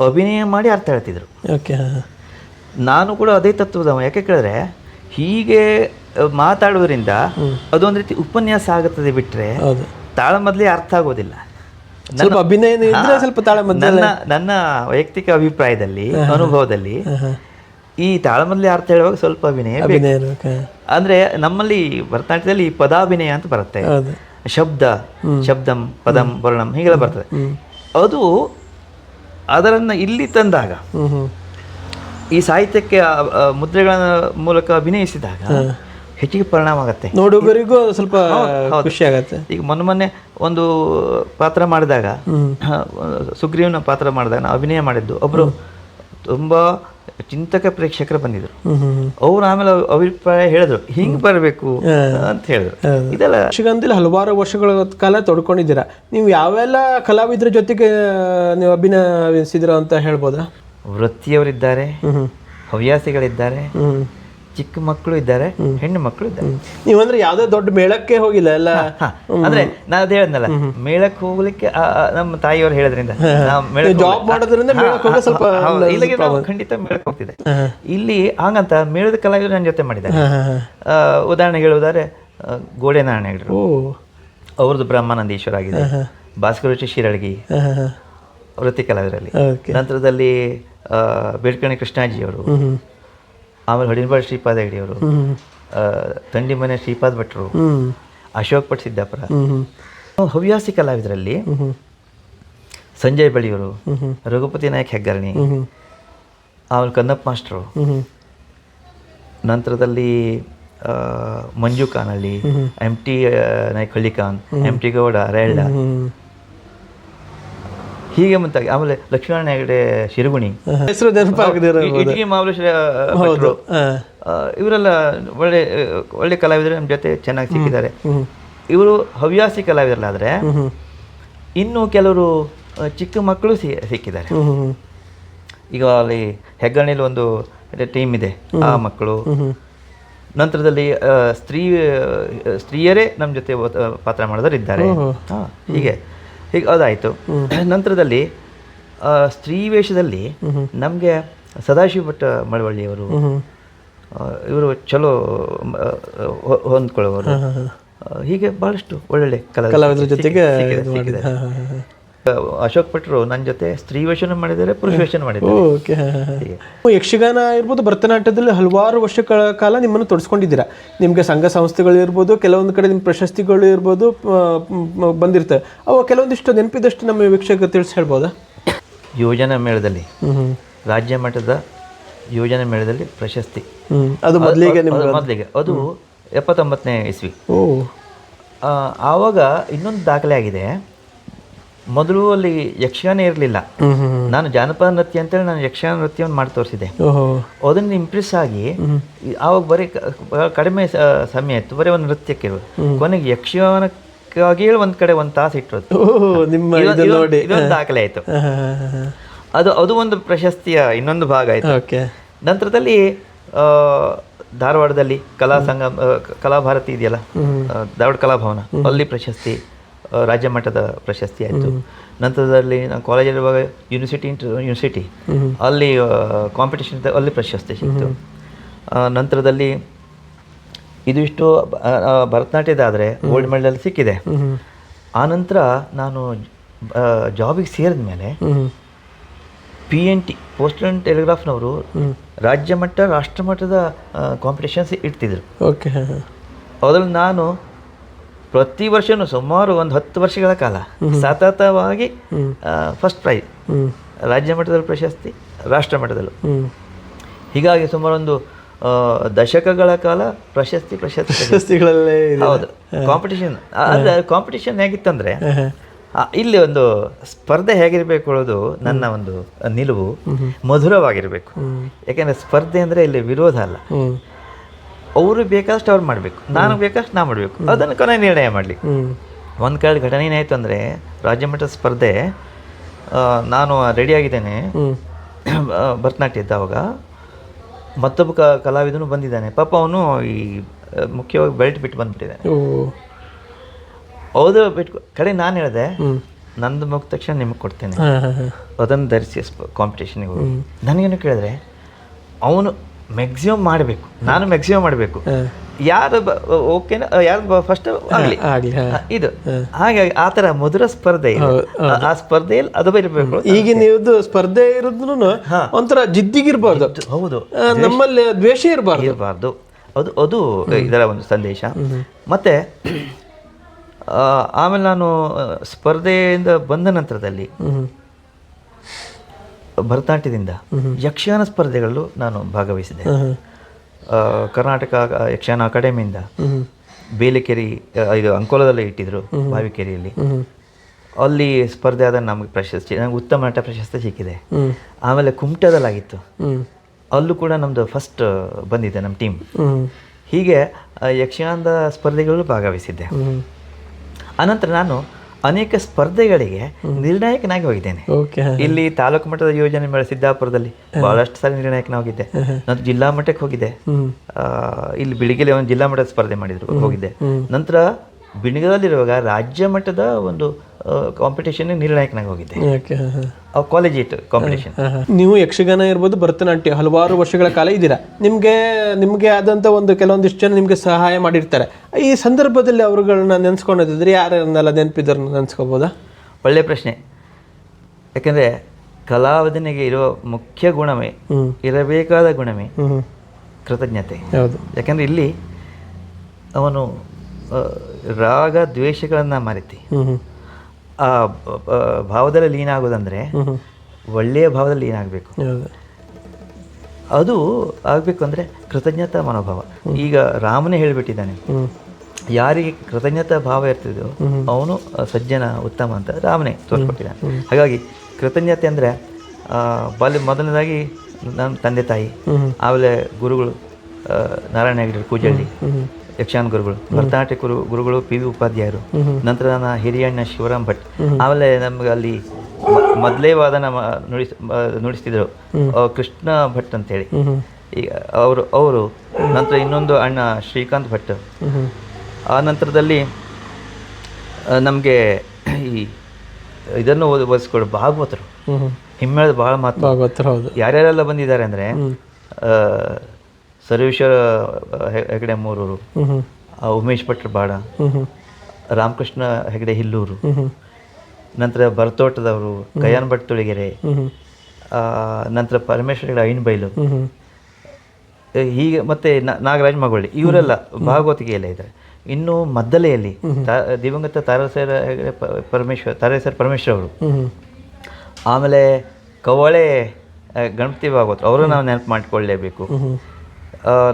ಅಭಿನಯ ಮಾಡಿ ಅರ್ಥ ಹೇಳ್ತಿದ್ರು. ನಾನು ಕೂಡ ಅದೇ ತತ್ವದವ. ಯಾಕೆ ಕೇಳಿದ್ರೆ ಹೀಗೆ ಮಾತಾಡೋದ್ರಿಂದ ಅದೊಂದು ರೀತಿ ಉಪನ್ಯಾಸ ಆಗುತ್ತದೆ ಬಿಟ್ಟರೆ ತಾಳಮದ್ಲಿ ಅರ್ಥ ಆಗೋದಿಲ್ಲ. ಸ್ವಲ್ಪ ಅಭಿನಯ ಸ್ವಲ್ಪ ನನ್ನ ನನ್ನ ವೈಯಕ್ತಿಕ ಅಭಿಪ್ರಾಯದಲ್ಲಿ ಅನುಭವದಲ್ಲಿ ಈ ತಾಳಮದ್ಲಿ ಅರ್ಥ ಹೇಳುವಾಗ ಸ್ವಲ್ಪ ಅಭಿನಯ. ಅಂದ್ರೆ ನಮ್ಮಲ್ಲಿ ಭರತನಾಟ್ಯದಲ್ಲಿ ಪದಾಭಿನಯ ಅಂತ ಬರುತ್ತೆ. ಶಬ್ದ ಶಬ್ದಂ ಪದಂ ವರ್ಣಂ ಹೀಗೆಲ್ಲ ಬರ್ತದೆ. ಅದು ಅದರನ್ನ ಇಲ್ಲಿ ತಂದಾಗ ಈ ಸಾಹಿತ್ಯಕ್ಕೆ ಮುದ್ರೆಗಳ ಮೂಲಕ ಅಭಿನಯಿಸಿದಾಗ ಹೆಚ್ಚಿಗೆ ಪರಿಣಾಮ ಆಗುತ್ತೆ. ನೋಡುಗರಿಗೂ ಸ್ವಲ್ಪ ಖುಷಿ ಆಗುತ್ತೆ. ಈಗ ಮೊನ್ನೆ ಮೊನ್ನೆ ಒಂದು ಪಾತ್ರ ಮಾಡಿದಾಗ ಸುಗ್ರೀವನ ಪಾತ್ರ ಮಾಡಿದಾಗ ನಾವು ಅಭಿನಯ ಮಾಡಿದ್ದು. ಒಬ್ಬರು ತುಂಬ ಚಿಂತಕ ಪ್ರೇಕ್ಷಕರು ಬಂದಿದ್ರು. ಅವ್ರು ಆಮೇಲೆ ಅಭಿಪ್ರಾಯ ಹೇಳಿದ್ರು. ಹಿಂಗ್ ಬರಬೇಕು ಅಂತ ಹೇಳಿದ್ರು. ಇದೆಲ್ಲ ಯಕ್ಷಗಾನದಲ್ಲಿ ಹಲವಾರು ವರ್ಷಗಳ ಕಾಲ ತೊಡ್ಕೊಂಡಿದ್ದೀರಾ. ನೀವು ಯಾವೆಲ್ಲ ಕಲಾವಿದರ ಜೊತೆಗೆ ನೀವು ಅಭಿನಯಿಸಿದ್ರ ಅಂತ ಹೇಳ್ಬೋದಾ? ವೃತ್ತಿಯವರಿದ್ದಾರೆ ಹವ್ಯಾಸಿಗಳಿದ್ದಾರೆ ಚಿಕ್ಕ ಮಕ್ಕಳು ಇದ್ದಾರೆ ಹೆಣ್ಣು ಮಕ್ಕಳು ಇದ್ದಾರೆ. ನೀವು ಅಂದ್ರೆ ಯಾವುದೇ ದೊಡ್ಡ ಮೇಳಕ್ಕೆ ಹೋಗಿಲ್ಲ ಎಲ್ಲ? ಅಂದ್ರೆ ನಾನು ಅದು ಹೇಳಿದ್ನಲ್ಲ ಮೇಳಕ್ಕೆ ಹೋಗ್ಲಿಕ್ಕೆ ನಮ್ಮ ತಾಯಿಯವರು ಹೇಳೋದ್ರಿಂದ ಜಾಬ್ ಮಾಡೋದ್ರಿಂದ ಸ್ವಲ್ಪ ಇಲ್ಲಿಗೆ ನಾವು ಖಂಡಿತ ಮೇಳಕ್ಕೆ ಹೋಗ್ತಿದೆ ಇಲ್ಲಿ ಹಾಗಂತ ಮೇಳದ ಕಲಾವಿದರು ನನ್ನ ಜೊತೆ ಮಾಡಿದ್ದಾರೆ. ಉದಾಹರಣೆಗೆ ಹೇಳುವುದಾದ್ರೆ ಗೋಡೆ ನಾರಾಯಣ ಓ. ಅವ್ರದ್ದು ಬ್ರಹ್ಮಾನಂದೀಶ್ವರ ಆಗಿದೆ. ಭಾಸ್ಕರ ಶಿರಳಗಿ. ವೃತ್ತಿ ಕಲಾವಿದರಲ್ಲಿ. ನಂತರದಲ್ಲಿ ಬೇಡ್ಕಣಿ ಕೃಷ್ಣಾಜಿಯವರು ಆಮೇಲೆ ಹೊಡಿನಬಾಳ್ ಶ್ರೀಪಾದ ಹೆಗಡಿಯವರು ತಂಡಿ ಮನೆ ಶ್ರೀಪಾದ ಭಟ್ರು ಅಶೋಕ್ ಭಟ್ ಸಿದ್ದಾಪುರ ಹವ್ಯಾಸಿ ಕಲಾವಿದರಲ್ಲಿ ಸಂಜಯ್ ಬಳಿಯವರು ರಘುಪತಿ ನಾಯಕ್ ಹೆಗ್ಗರಣಿ ಆಮೇಲೆ ಕನ್ನಪ್ಪ ಮಾಸ್ಟ್ರು ನಂತರದಲ್ಲಿ ಮಂಜು ಖಾನ್ ಅಲ್ಲಿ ಎಂ ಟಿ ನಾಯಕ್ ಹಳ್ಳಿಕಾನ್ ಎಂ ಟಿ ಗೌಡ ರೇಳ್ಳ ಹೀಗೆ ಮುಂತಾಗಿ. ಆಮೇಲೆ ಲಕ್ಷ್ಮೀನಾರಾಯಣ ಹೆಗಡೆ ಶಿರುಗುಣಿ. ಹೆಸರು ಇಟಗಿ ಭಟ್ರು. ಆ, ಇವರೆಲ್ಲ ಒಳ್ಳೆ ಒಳ್ಳೆ ಕಲಾವಿದರು ನಮ್ಮ ಜೊತೆ ಚೆನ್ನಾಗಿ ಸಿಕ್ಕಿದ್ದಾರೆ. ಇವರು ಹವ್ಯಾಸಿ ಕಲಾವಿದರಲ್ಲಾದ್ರೆ ಇನ್ನು ಕೆಲವರು ಆ, ಚಿಕ್ಕ ಮಕ್ಕಳು ಸಿ ಸಿಕ್ಕಿದ್ದಾರೆ. ಈಗ ಅಲ್ಲಿ ಹೆಗ್ಗಣಿಲಿ ಒಂದು ಟೀಮ್ ಇದೆ ಆ ಮಕ್ಕಳು. ನಂತರದಲ್ಲಿ ಆ, ಸ್ತ್ರೀ ಆ, ಸ್ತ್ರೀಯರೇ ನಮ್ಮ ಜೊತೆ ಒತ್- ಆ, ಪಾತ್ರ ಮಾಡಿದವರು ಇದ್ದಾರೆ ಹಾ, ಹೀಗೆ. ಹೀಗೆ ಅದಾಯಿತು. ನಂತರದಲ್ಲಿ ಸ್ತ್ರೀ ವೇಷದಲ್ಲಿ ನಮಗೆ ಸದಾಶಿವ ಭಟ್ಟ ಮಳವಳ್ಳಿಯವರು ಇವರು ಚಲೋ ಹೊಂದ್ಕೊಳ್ಳೋರು ಹೀಗೆ ಭಾಳಷ್ಟು ಒಳ್ಳೊಳ್ಳೆ ಕಲಾವಿದರ ಜೊತೆಗೆ ಅಶೋಕ್ ಭಟ್ರು ನನ್ನ ಜೊತೆ ಸ್ತ್ರೀ ವೇಷನ ಮಾಡಿದ್ದಾರೆ ಪುರುಷ ವೇಷನ ಮಾಡಿದ್ದಾರೆ. ಓಕೆ ಯಕ್ಷಗಾನ ಇರ್ಬೋದು ಭರತನಾಟ್ಯದಲ್ಲಿ ಹಲವಾರು ವರ್ಷಗಳ ಕಾಲ ನಿಮ್ಮನ್ನು ತೊಡಸ್ಕೊಂಡಿದ್ದೀರಾ? ನಿಮಗೆ ಸಂಘ ಸಂಸ್ಥೆಗಳು ಇರ್ಬೋದು ಕೆಲವೊಂದು ಕಡೆ ನಿಮ್ಮ ಪ್ರಶಸ್ತಿಗಳು ಇರ್ಬೋದು ಬಂದಿರ್ತವೆ ಅವು ಕೆಲವೊಂದಿಷ್ಟು ನೆನಪಿದಷ್ಟು ನಮ್ಮ ವೀಕ್ಷಕ ತಿಳಿಸಿ ಹೇಳ್ಬೋದಾ? ಯೋಜನಾ ಮೇಳದಲ್ಲಿ ರಾಜ್ಯ ಮಟ್ಟದ ಯೋಜನಾ ಮೇಳದಲ್ಲಿ ಪ್ರಶಸ್ತಿ. ಅದು ಮೊದಲಿಗೆ ಮೊದಲಿಗೆ ಅದು ಎಪ್ಪತ್ತೊಂಬತ್ತನೇ ಇಸ್ವಿ. ಆವಾಗ ಇನ್ನೊಂದು ದಾಖಲೆ ಆಗಿದೆ. ಮೊದಲು ಅಲ್ಲಿ ಯಕ್ಷಗಾನ ಇರಲಿಲ್ಲ. ನಾನು ಜಾನಪದ ನೃತ್ಯ ಅಂತೇಳಿ ನಾನು ಯಕ್ಷಗಾನ ನೃತ್ಯವನ್ನು ಮಾಡಿ ತೋರಿಸಿದೆ ಅದನ್ನು ಇಂಪ್ರೆಸ್ ಆಗಿ ಆವಾಗ ಬರೀ ಕಡಿಮೆ ಸಮಯ ಇತ್ತು. ಬರೀ ಒಂದು ನೃತ್ಯಕ್ಕೆ. ಕೊನೆಗೆ ಯಕ್ಷಗಾನಕ್ಕಾಗಿ ಒಂದು ಕಡೆ ಒಂದು ತಾಸು ಇಟ್ಟರು ಓಹೋ ನಿಮ್ಮ ನೋಡಿ. ಇದೊಂದು ದಾಖಲೆ ಆಯಿತು. ಅದು ಅದು ಒಂದು ಪ್ರಶಸ್ತಿಯ ಇನ್ನೊಂದು ಭಾಗ ಆಯಿತು. ನಂತರದಲ್ಲಿ ಧಾರವಾಡದಲ್ಲಿ ಕಲಾ ಸಂಘ ಕಲಾಭಾರತಿ ಇದೆಯಲ್ಲ? ಧಾರವಾಡ ಕಲಾಭವನ ಅಲ್ಲಿ ಪ್ರಶಸ್ತಿ. ರಾಜ್ಯ ಮಟ್ಟದ ಪ್ರಶಸ್ತಿ ಆಯಿತು. ನಂತರದಲ್ಲಿ ನಾನು ಕಾಲೇಜಲ್ಲಿರುವಾಗ ಯೂನಿವರ್ಸಿಟಿ ಇಂಟರ್ ಯೂನಿವರ್ಸಿಟಿ ಅಲ್ಲಿ ಕಾಂಪಿಟೇಷನ್ ಅಲ್ಲಿ ಪ್ರಶಸ್ತಿ ಸಿಕ್ತು. ನಂತರದಲ್ಲಿ ಇದು ಇಷ್ಟು ಭರತನಾಟ್ಯದ ಆದರೆ ಭರತನಾಟ್ಯದಾದರೆ ಗೋಲ್ಡ್ ಮೆಡಲ್ ಸಿಕ್ಕಿದೆ. ಆನಂತರ ನಾನು ಜಾಬಿಗೆ ಸೇರಿದ ಮೇಲೆ P N T postal and ಟೆಲಿಗ್ರಾಫ್ನವರು ರಾಜ್ಯ ಮಟ್ಟ ರಾಷ್ಟ್ರ ಮಟ್ಟದ ಕಾಂಪಿಟೇಷನ್ಸ್ ಇಡ್ತಿದ್ರು. ಓಕೆ ಅದರಲ್ಲಿ ನಾನು ಪ್ರತಿ ವರ್ಷನೂ ಸುಮಾರು ಒಂದು ಹತ್ತು ವರ್ಷಗಳ ಕಾಲ ಸತತವಾಗಿ ಫಸ್ಟ್ ಪ್ರೈಸ್ ರಾಜ್ಯ ಮಟ್ಟದಲ್ಲಿ ಪ್ರಶಸ್ತಿ ರಾಷ್ಟ್ರ ಮಟ್ಟದಲ್ಲೂ. ಹೀಗಾಗಿ ಸುಮಾರು ಒಂದು ದಶಕಗಳ ಕಾಲ ಪ್ರಶಸ್ತಿ ಪ್ರಶಸ್ತಿ ಪ್ರಶಸ್ತಿ. ಪ್ರಶಸ್ತಿಗಳಲ್ಲೇ ಹೌದು. ಕಾಂಪಿಟೇಷನ್ ಅದು ಕಾಂಪಿಟೇಷನ್ ಹೇಗಿತ್ತಂದರೆ ಇಲ್ಲಿ ಒಂದು ಸ್ಪರ್ಧೆ ಹೇಗಿರಬೇಕು ಅನ್ನೋದು ನನ್ನ ಒಂದು ನಿಲುವು. ಮಧುರವಾಗಿರಬೇಕು. ಯಾಕೆಂದರೆ ಸ್ಪರ್ಧೆ ಅಂದರೆ ಇಲ್ಲಿ ವಿರೋಧ ಅಲ್ಲ. ಅವರು ಬೇಕಾದಷ್ಟು ಅವ್ರು ಮಾಡಬೇಕು. ನಾನು ಬೇಕಷ್ಟು ನಾ ಮಾಡಬೇಕು. ಅದನ್ನು ಕೊನೆ ನಿರ್ಣಯ ಮಾಡಲಿ. ಒಂದು ಕಡೆ ಘಟನೆ ಏನಾಯಿತು ಅಂದರೆ ರಾಜ್ಯ ಮಟ್ಟದ ಸ್ಪರ್ಧೆ ನಾನು ರೆಡಿಯಾಗಿದ್ದೇನೆ ಭರತನಾಟ್ಯ ಇದ್ದ ಅವಾಗ. ಮತ್ತೊಬ್ಬ ಕ ಕಲಾವಿದನು ಬಂದಿದ್ದಾನೆ. ಪಾಪ ಅವನು ಈ ಮುಖ್ಯವಾಗಿ ಬೆಲ್ಟ್ ಬಿಟ್ಟು ಬಂದ್ಬಿಟ್ಟಿದ್ದಾನೆ. ಹೌದು ಬಿಟ್ಟು ಕಡೆ ನಾನು ಹೇಳಿದೆ ನಂದು ಮುಗಿದ ತಕ್ಷಣ ನಿಮಗೆ ಕೊಡ್ತೇನೆ. ಅದನ್ನು ಧರಿಸಿ ಕಾಂಪಿಟೇಷನ್ಗೆ ಹೋಗಿ. ನನಗೇನು ಕೇಳಿದ್ರೆ ಅವನು ಮ್ಯಾಕ್ಸಿಮಮ್ ಮಾಡಬೇಕು. ನಾನು ಮ್ಯಾಕ್ಸಿಮಮ್ ಮಾಡಬೇಕು. ಯಾರು ಓಕೆನ ಯಾರು ಫಸ್ಟ್ ಆಗಲಿ. ಇದು. ಹಾಗಾಗಿ ಆ ಥರ ಮಧುರ ಸ್ಪರ್ಧೆ ಇದೆ. ಆ- ಸ್ಪರ್ಧೆಯಲ್ಲಿ ಅದು ಬರಬೇಕು ಈಗ ನೀವು ಸ್ಪರ್ಧೆ ಇರೋದ್ರು ಒಂಥರ ಜಿದ್ದಿಗಿರಬಾರ್ದು. ಹೌದು. ನಮ್ಮಲ್ಲಿ ದ್ವೇಷ ಇರಬಾರ್ದು. ಇರಬಾರ್ದು. ಅದು ಅದು ಇದರ ಒಂದು ಸಂದೇಶ. ಮತ್ತೆ ಆಮೇಲೆ ನಾನು ಸ್ಪರ್ಧೆಯಿಂದ ಬಂದ ನಂತರದಲ್ಲಿ ಭರತನಾಟ್ಯದಿಂದ ಯಕ್ಷಗಾನ ಸ್ಪರ್ಧೆಗಳಲ್ಲೂ ನಾನು ಭಾಗವಹಿಸಿದೆ ಕರ್ನಾಟಕ ಯಕ್ಷಗಾನ ಅಕಾಡೆಮಿಯಿಂದ ಬೇಲೆಕೆರೆ ಇದು ಅಂಕೋಲದಲ್ಲೇ ಇಟ್ಟಿದ್ರು ಬಾವಿಕೆರೆಯಲ್ಲಿ. ಅಲ್ಲಿ ಸ್ಪರ್ಧೆ ಆದ ನಮಗೆ ಪ್ರಶಸ್ತಿ ನನಗೆ ಉತ್ತಮ ನಟ ಪ್ರಶಸ್ತಿ ಸಿಕ್ಕಿದೆ. ಆಮೇಲೆ ಕುಮಟದಲ್ಲಾಗಿತ್ತು. ಅಲ್ಲೂ ಕೂಡ ನಮ್ಮದು ಫಸ್ಟ್ ಬಂದಿದೆ ನಮ್ಮ ಟೀಮ್ ಹೀಗೆ ಯಕ್ಷಗಾನದ ಸ್ಪರ್ಧೆಗಳಲ್ಲೂ ಭಾಗವಹಿಸಿದ್ದೆ. ಅನಂತರ ನಾನು ಅನೇಕ ಸ್ಪರ್ಧೆಗಳಿಗೆ ನಿರ್ಣಾಯಕನಾಗಿ ಹೋಗಿದ್ದೇನೆ. ಇಲ್ಲಿ ತಾಲೂಕು ಮಟ್ಟದ ಯೋಜನೆ ಮೇಲೆ ಸಿದ್ದಾಪುರದಲ್ಲಿ ಬಹಳಷ್ಟು ಸಾರಿ ನಿರ್ಣಾಯಕನಾಗಿದ್ದೆ ನಾನು ಜಿಲ್ಲಾ ಮಟ್ಟಕ್ಕೆ ಹೋಗಿದ್ದೆ. ಆ, ಇಲ್ಲಿ ಬಿಳಿಗೆಲೆ ಒಂದು ಜಿಲ್ಲಾ ಮಟ್ಟದ ಸ್ಪರ್ಧೆ ಮಾಡಿದ್ರು ಹೋಗಿದ್ದೆ. ನಂತರ ಬಿಣಿಗದಲ್ಲಿರುವಾಗ ರಾಜ್ಯ ಮಟ್ಟದ ಒಂದು ಕಾಂಪಿಟೇಷನ್ ನಿರ್ಣಾಯಕನಾಗಿ ಹೋಗಿದ್ದೆ. ಹಾಂ ಕಾಲೇಜ್ ಇತ್ತು ಕಾಂಪಿಟೇಷನ್ ನೀವು ಯಕ್ಷಗಾನ ಇರ್ಬೋದು ಭರತನಾಟ್ಯ ಹಲವಾರು ವರ್ಷಗಳ ಕಾಲ ಇದ್ದೀರಾ. ನಿಮಗೆ ನಿಮಗೆ ಆದಂಥ ಒಂದು ಕೆಲವೊಂದಿಷ್ಟು ಜನ ನಿಮಗೆ ಸಹಾಯ ಮಾಡಿರ್ತಾರೆ. ಈ ಸಂದರ್ಭದಲ್ಲಿ ಅವರುಗಳನ್ನ ನೆನೆಸ್ಕೊಂಡಿದ್ರೆ ಯಾರನ್ನೆಲ್ಲ ನೆನಪಿದ್ರು ನೆನೆಸ್ಕೋಬೋದಾ? ಒಳ್ಳೆಯ ಪ್ರಶ್ನೆ. ಯಾಕಂದರೆ ಕಲಾವಿದನಿಗೆ ಇರುವ ಮುಖ್ಯ ಗುಣವೇ ಇರಬೇಕಾದ ಗುಣವೇ ಕೃತಜ್ಞತೆ. ಹೌದು. ಯಾಕಂದರೆ ಇಲ್ಲಿ ಅವನು ರಾಗ ದ್ವೇಷಗಳನ್ನು ಮರೆತಿ. ಆ ಭಾವದಲ್ಲಿ ಲೀನ ಆಗೋದಂದ್ರೆ ಒಳ್ಳೆಯ ಭಾವದಲ್ಲಿ ಲೀನ ಆಗಬೇಕು. ಅದು ಆಗಬೇಕು ಅಂದರೆ ಕೃತಜ್ಞತಾ ಮನೋಭಾವ. ಈಗ ರಾಮನೇ ಹೇಳಿಬಿಟ್ಟಿದ್ದಾನೆ. ಯಾರಿಗೆ ಕೃತಜ್ಞತಾ ಭಾವ ಇರ್ತಿದೆಯೋ ಅವನು ಸಜ್ಜನ ಉತ್ತಮ ಅಂತ ರಾಮನೇ ತೋರಿಸ್ಕೊಟ್ಟಿದ್ದಾನೆ ಹಾಗಾಗಿ ಕೃತಜ್ಞತೆ ಅಂದರೆ ಬಾಲ್ಯ ಮೊದಲನೇದಾಗಿ ನನ್ನ ತಂದೆ ತಾಯಿ ಆಮೇಲೆ ಗುರುಗಳು ನಾರಾಯಣ ಹೆಗಡೆ ಕೂಜಳ್ಳಿ ಯಕ್ಷಗಾನ ಗುರುಗಳು. ಭರತನಾಟ್ಯ ಗುರು ಗುರುಗಳು ಪಿ ವಿ ಉಪಾಧ್ಯಾಯರು. ನಂತರ ನನ್ನ ಹಿರಿಯಣ್ಣ ಶಿವರಾಮ್ ಭಟ್. ಆಮೇಲೆ ನಮ್ಗೆ ಅಲ್ಲಿ ಮೊದಲೇ ವಾದನ ನಮ್ಮ ನುಡಿಸ್ ನುಡಿಸ್ತಿದ್ರು. ಕೃಷ್ಣ ಭಟ್ ಅಂತೇಳಿ. ಈಗ ಅವರು ಅವರು ನಂತರ ಇನ್ನೊಂದು ಅಣ್ಣ ಶ್ರೀಕಾಂತ್ ಭಟ್. ಆ ನಂತರದಲ್ಲಿ ನಮಗೆ ಈ ಇದನ್ನು ಓದಿ ಓದಿಸ್ಕೊಡು ಭಾಗವತರು. ಹ್ಮ್ ಹ್ಮ್. ಹಿಮ್ಮೇಳದ ಭಾಳ ಮಾತು ಭಾಗವತರು ಹೌದು. ಯಾರ್ಯಾರೆಲ್ಲ ಬಂದಿದ್ದಾರೆ ಅಂದರೆ ಸರ್ವೇಶ್ವರ ಹೆಗಡೆ ಮೂರೂರು ಉಮೇಶ್ ಭಟ್ರ ಬಾಡ ರಾಮಕೃಷ್ಣ ಹೆಗಡೆ ಹಿಲ್ಲೂರು ನಂತರ ಬರತೋಟದವರು ಕಯಾನ್ ಭಟ್ ತುಳಿಗೆರೆ ನಂತರ ಪರಮೇಶ್ವರ ಹೆಗಡೆ ಐನ್ಬೈಲು ಹೀಗೆ ಮತ್ತೆ ನ- ನಾಗರಾಜ್ ಮಗೊಳ್ಳಿ ಇವರೆಲ್ಲ ಭಾಗವತಿಗೆಯಲ್ಲ ಇದ್ದಾರೆ ಇನ್ನು ಮದ್ದಲೆಯಲ್ಲಿ ದಿವಂಗತ ತಾರಸರ ಹೆಗಡೆ ಪರಮೇಶ್ವರ ತಾರೇಸರ್ ಪರಮೇಶ್ವರ್ ಅವರು ಆಮೇಲೆ ಕವಳೆ ಗಣಪತಿ ಭಾಗವತ್ ಅವರು ನಾವು ನೆನಪು ಮಾಡಿಕೊಳ್ಳೇಬೇಕು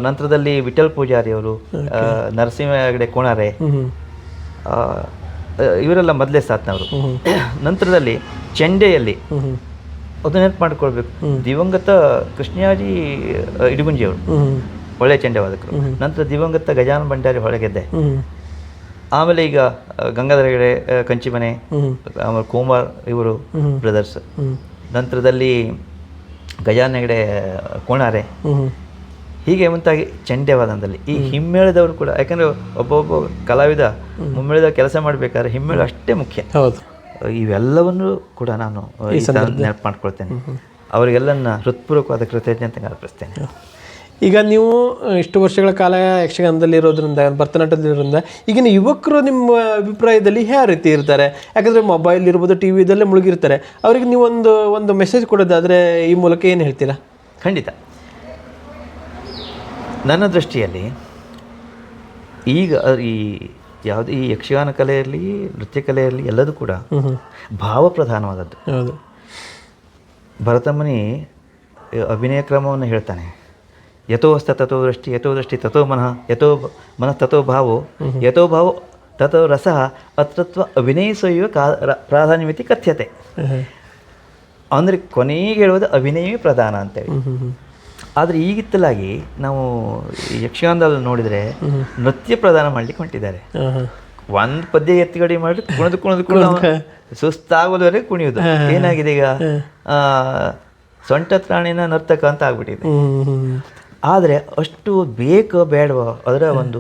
ನಂತರದಲ್ಲಿ ವಿಠಲ್ ಪೂಜಾರಿ ಅವರು ನರಸಿಂಹ ಹೆಗಡೆ ಕೋಣಾರೆ ಇವರೆಲ್ಲ ಮೊದಲೇ ಸಾತ್ನವರು. ನಂತರದಲ್ಲಿ ಚೆಂಡೆಯಲ್ಲಿ ಅದು ನೆನಪು ಮಾಡ್ಕೊಳ್ಬೇಕು. ದಿವಂಗತ ಕೃಷ್ಣಾಜಿ ಇಡಗುಂಜಿಯವರು. ಒಳ್ಳೆ ಚೆಂಡೆ ವಾದಕರು ನಂತರ ದಿವಂಗತ ಗಜಾನ ಭಂಡಾರಿ ಹೊಳೆಗೆದ್ದೆ ಆಮೇಲೆ ಈಗ ಗಂಗಾಧರ ಹೆಗಡೆ ಕಂಚಿಮನೆ ಆಮೇಲೆ ಕುಮಾರ್ ಇವರು ಬ್ರದರ್ಸ್. ನಂತರದಲ್ಲಿ ಗಜಾನ ಹೆಗಡೆ ಕೋಣಾರೆ. ಹೀಗೆ ಮುಂತಾಗಿ ಚಂಡ್ಯವಾದನದಲ್ಲಿ ಈ ಹಿಮ್ಮೇಳದವರು ಕೂಡ ಯಾಕಂದರೆ ಒಬ್ಬೊಬ್ಬ ಕಲಾವಿದ ಮುಮ್ಮೇಳದ ಕೆಲಸ ಮಾಡಬೇಕಾದ್ರೆ ಹಿಮ್ಮೇಳ ಅಷ್ಟೇ ಮುಖ್ಯ. ಹೌದು. ಇವೆಲ್ಲವನ್ನು ಕೂಡ ನಾನು ಈ ನೆನಪು ಮಾಡ್ಕೊಳ್ತೇನೆ. ಅವರಿಗೆಲ್ಲನ್ನ ಹೃತ್ಪೂರ್ವಕವಾದ ಕೃತಜ್ಞತೆ ಅರ್ಪಿಸ್ತೇನೆ. ಈಗ ನೀವು ಇಷ್ಟು ವರ್ಷಗಳ ಕಾಲ ಯಕ್ಷಗಾನದಲ್ಲಿ ಇರೋದ್ರಿಂದ ಭರತನಾಟ್ಯದಲ್ಲಿರೋದ್ರಿಂದ ಈಗಿನ ಯುವಕರು ನಿಮ್ಮ ಅಭಿಪ್ರಾಯದಲ್ಲಿ ಯಾವ ರೀತಿ ಇರ್ತಾರೆ? ಯಾಕಂದರೆ ಮೊಬೈಲ್ ಇರ್ಬೋದು ಟಿ ವಿದಲ್ಲೇ ಮುಳುಗಿರ್ತಾರೆ. ಅವರಿಗೆ ನೀವು ಒಂದು ಒಂದು ಮೆಸೇಜ್ ಕೊಡೋದಾದರೆ ಈ ಮೂಲಕ ಏನು ಹೇಳ್ತೀರಾ? ಖಂಡಿತ. ನನ್ನ ದೃಷ್ಟಿಯಲ್ಲಿ ಈಗ ಈ ಯಾವುದೇ ಈ ಯಕ್ಷಗಾನ ಕಲೆ ಇರಲಿ ನೃತ್ಯ ಕಲೆ ಇರಲಿ ಎಲ್ಲದೂ ಕೂಡ ಭಾವ ಪ್ರಧಾನವಾದದ್ದು ಭರತಮುನಿ ಅಭಿನಯ ಕ್ರಮವನ್ನು ಹೇಳ್ತಾನೆ. ಯಥೋ ಹಸ್ತ ತಥೋ ದೃಷ್ಟಿ ಯಥೋ ದೃಷ್ಟಿ ತಥೋ ಮನಃ ಯಥೋ ಮನಃ ತಥೋ ಭಾವೋ ಯಥೋ ಭಾವೋ ತಥೋ ರಸ ಅತ್ರತ್ವ ಅಭಿನಯಿಸುವ ಕಾ ರ- ಕಥ್ಯತೆ. ಅಂದರೆ ಕೊನೆಗೆ ಹೇಳುವುದು ಅಭಿನಯವೇ ಪ್ರಧಾನ ಅಂತೇಳಿ. ಆದರೆ ಈಗಿತ್ತಲಾಗಿ ನಾವು ಯಕ್ಷಗಾನದಲ್ಲಿ ನೋಡಿದರೆ ನೃತ್ಯ ಪ್ರದಾನ ಮಾಡ್ಲಿಕ್ಕೆ ಹೊಂಟಿದ್ದಾರೆ. ಒಂದು ಪದ್ಯ ಎತ್ತಿಗಡಿ ಮಾಡಿ ಕುಣಿದು ಕುಣಿದು ಕುಣಿದು ಸುಸ್ತಾಗೋದವರೆಗೆ ಕುಣಿಯೋದು. ಏನಾಗಿದೆ ಈಗ ಆ, ಸೊಂಟ ಪ್ರಾಣಿನ ನರ್ತಕ ಅಂತ ಆಗ್ಬಿಟ್ಟಿದೆ. ಆದರೆ ಅಷ್ಟು ಬೇಕೋ ಬೇಡವೋ ಅದರ ಒಂದು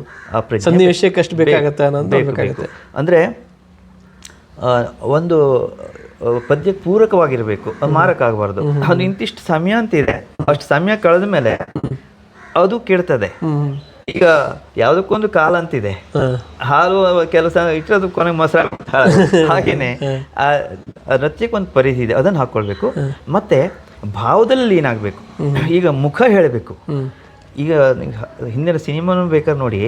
ಸನ್ನಿವೇಶಕ್ಕೆ ಅಷ್ಟು ಬೇಕಾಗತ್ತೆ ಅಂದರೆ ಒಂದು ಪದ್ಯಕ್ಕೆ ಪೂರಕವಾಗಿರಬೇಕು. ಅದು ಮಾರಕ ಆಗಬಾರ್ದು ಅದು ಇಂತಿಷ್ಟು ಸಮಯ ಅಂತ ಇದೆ. ಅಷ್ಟು ಸಮಯ ಕಳೆದ ಮೇಲೆ ಅದು ಕೆಡ್ತದೆ. ಈಗ ಯಾವುದಕ್ಕೊಂದು ಕಾಲ ಅಂತಿದೆ. ಹಾಲು ಕೆಲಸ ಇಟ್ಟರೆ ಕೊನೆಗೆ ಮೊಸರ ಹಾಗೇನೆ ಆ ನೃತ್ಯಕ್ಕೆ ನೃತ್ಯಕ್ಕೊಂದು ಪರಿಧಿ ಇದೆ. ಅದನ್ನು ಹಾಕೊಳ್ಬೇಕು ಮತ್ತೆ ಭಾವದಲ್ಲಿ ಏನಾಗಬೇಕು ಈಗ ಮುಖ ಹೇಳಬೇಕು. ಈಗ ಹಿಂದಿನ ಸಿನಿಮಾನು ಬೇಕಾದ್ರೆ ನೋಡಿ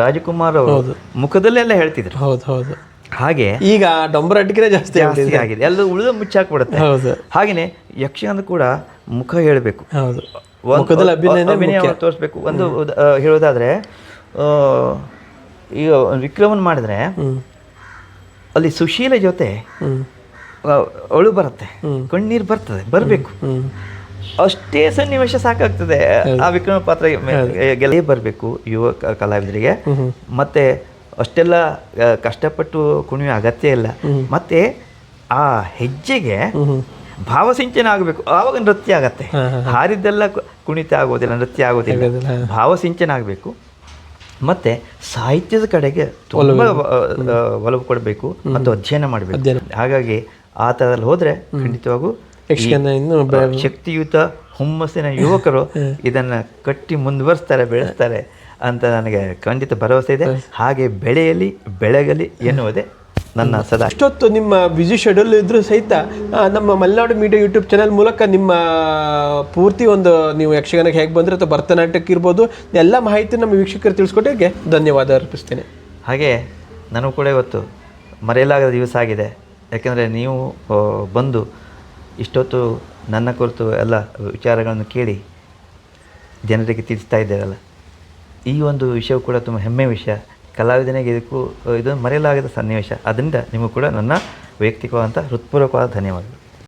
ರಾಜಕುಮಾರ್ ಅವರು ಮುಖದಲ್ಲೆಲ್ಲ ಹೇಳ್ತಿದ್ರು. ಹೌದು ಹೌದು. ಹಾಗೆ ಈಗ ಡೊಂಬರ ಜಾಸ್ತಿ ಜಾಸ್ತಿ ಆಗಿದೆ. ಎಲ್ಲ ಉಳಿದ ಮುಚ್ಚಾಕ್ಬಿಡುತ್ತೆ. ಹೌದು ಹಾಗೇನೆ ಯಕ್ಷಗಾನ ಕೂಡ ಮುಖ ಹೇಳಬೇಕು. ಹೌದು. ಮುಖದಲ್ಲಿ ಅಭಿನಯ ತೋರಿಸ್ಬೇಕು. ಒಂದು ಹೇಳೋದಾದ್ರೆ ಈಗ ವಿಕ್ರಮನ್ ಮಾಡಿದ್ರೆ ಅಲ್ಲಿ ಸುಶೀಲ ಜೊತೆ ಅಳು ಬರುತ್ತೆ. ಕಣ್ಣೀರು ಬರ್ತದೆ. ಬರಬೇಕು. ಅಷ್ಟೇ ಸನ್ನಿವೇಶ ಸಾಕಾಗ್ತದೆ. ಆ ವಿಕ್ರಮ ಪಾತ್ರ ಗೆಲ್ಲೇ ಬರಬೇಕು ಯುವ ಕಲಾವಿದರಿಗೆ. ಮತ್ತೆ ಅಷ್ಟೆಲ್ಲ ಕಷ್ಟಪಟ್ಟು ಕುಣಿಯೋ ಅಗತ್ಯ ಇಲ್ಲ. ಮತ್ತೆ ಆ ಹೆಜ್ಜೆಗೆ ಭಾವಸಿಂಚನ ಆಗಬೇಕು. ಆವಾಗ ನೃತ್ಯ ಆಗತ್ತೆ. ಹಾರಿದ್ದೆಲ್ಲ ಕುಣಿತ ಆಗೋದಿಲ್ಲ ನೃತ್ಯ ಆಗೋದಿಲ್ಲ. ಭಾವಸಿಂಚನೆ ಆಗಬೇಕು. ಮತ್ತೆ ಸಾಹಿತ್ಯದ ಕಡೆಗೆ ತುಂಬ ಒಲವು. ಕೊಡಬೇಕು ಮತ್ತು ಅಧ್ಯಯನ ಮಾಡಬೇಕು. ಹಾಗಾಗಿ ಆ ಥರದಲ್ಲಿ ಹೋದ್ರೆ ಖಂಡಿತವಾಗೂ ಶಕ್ತಿಯುತ ಹುಮ್ಮಸ್ಸಿನ ಯುವಕರು ಇದನ್ನ ಕಟ್ಟಿ ಮುಂದುವರಿಸ್ತಾರೆ ಬೆಳೆಸ್ತಾರೆ. ಅಂತ ನನಗೆ ಖಂಡಿತ ಭರವಸೆ ಇದೆ. ಹಾಗೆ ಬೆಳೆಯಲಿ ಬೆಳಗಲಿ ಎನ್ನುವುದೇ ನನ್ನ ಸದಾ ಅಷ್ಟೊತ್ತು ನಿಮ್ಮ ಬ್ಯುಸಿ ಶೆಡ್ಯೂಲ್ ಇದ್ರೂ ಸಹಿತ ನಮ್ಮ ಮಲೆನಾಡು ಮೀಡಿಯಾ ಯೂಟ್ಯೂಬ್ ಚಾನಲ್ ಮೂಲಕ ನಿಮ್ಮ ಪೂರ್ತಿ ಒಂದು ನೀವು ಯಕ್ಷಗಾನಕ್ಕೆ ಹೇಗೆ ಬಂದ್ರೆ ಅಥವಾ ಭರತನಾಟ್ಯಕ್ಕೆ ಇರ್ಬೋದು ಎಲ್ಲ ಮಾಹಿತಿ ನಮ್ಮ ವೀಕ್ಷಕರು ತಿಳಿಸ್ಕೊಟ್ಟಿಗೆ ಧನ್ಯವಾದ ಅರ್ಪಿಸ್ತೇನೆ. ಹಾಗೆ ನನಗೂ ಕೂಡ ಇವತ್ತು ಮರೆಯಲಾಗದ ದಿವಸ ಆಗಿದೆ. ಯಾಕೆಂದರೆ ನೀವು ಬಂದು ಇಷ್ಟೊತ್ತು ನನ್ನ ಕುರಿತು ಎಲ್ಲ ವಿಚಾರಗಳನ್ನು ಕೇಳಿ ಜನರಿಗೆ ತಿಳಿಸ್ತಾ ಇದ್ದೇರಲ್ಲ ಈ ಒಂದು ವಿಷಯವು ಕೂಡ ತುಂಬ ಹೆಮ್ಮೆ ವಿಷಯ. ಕಲಾವಿದನಿಗೆ ಇದಕ್ಕೂ ಇದು ಮರೆಯಲಾಗದ ಸನ್ನಿವೇಶ. ಅದರಿಂದ ನಿಮಗೂ ಕೂಡ ನನ್ನ ವೈಯಕ್ತಿಕವಾದಂಥ ಹೃತ್ಪೂರ್ವಕವಾದ ಧನ್ಯವಾದಗಳು.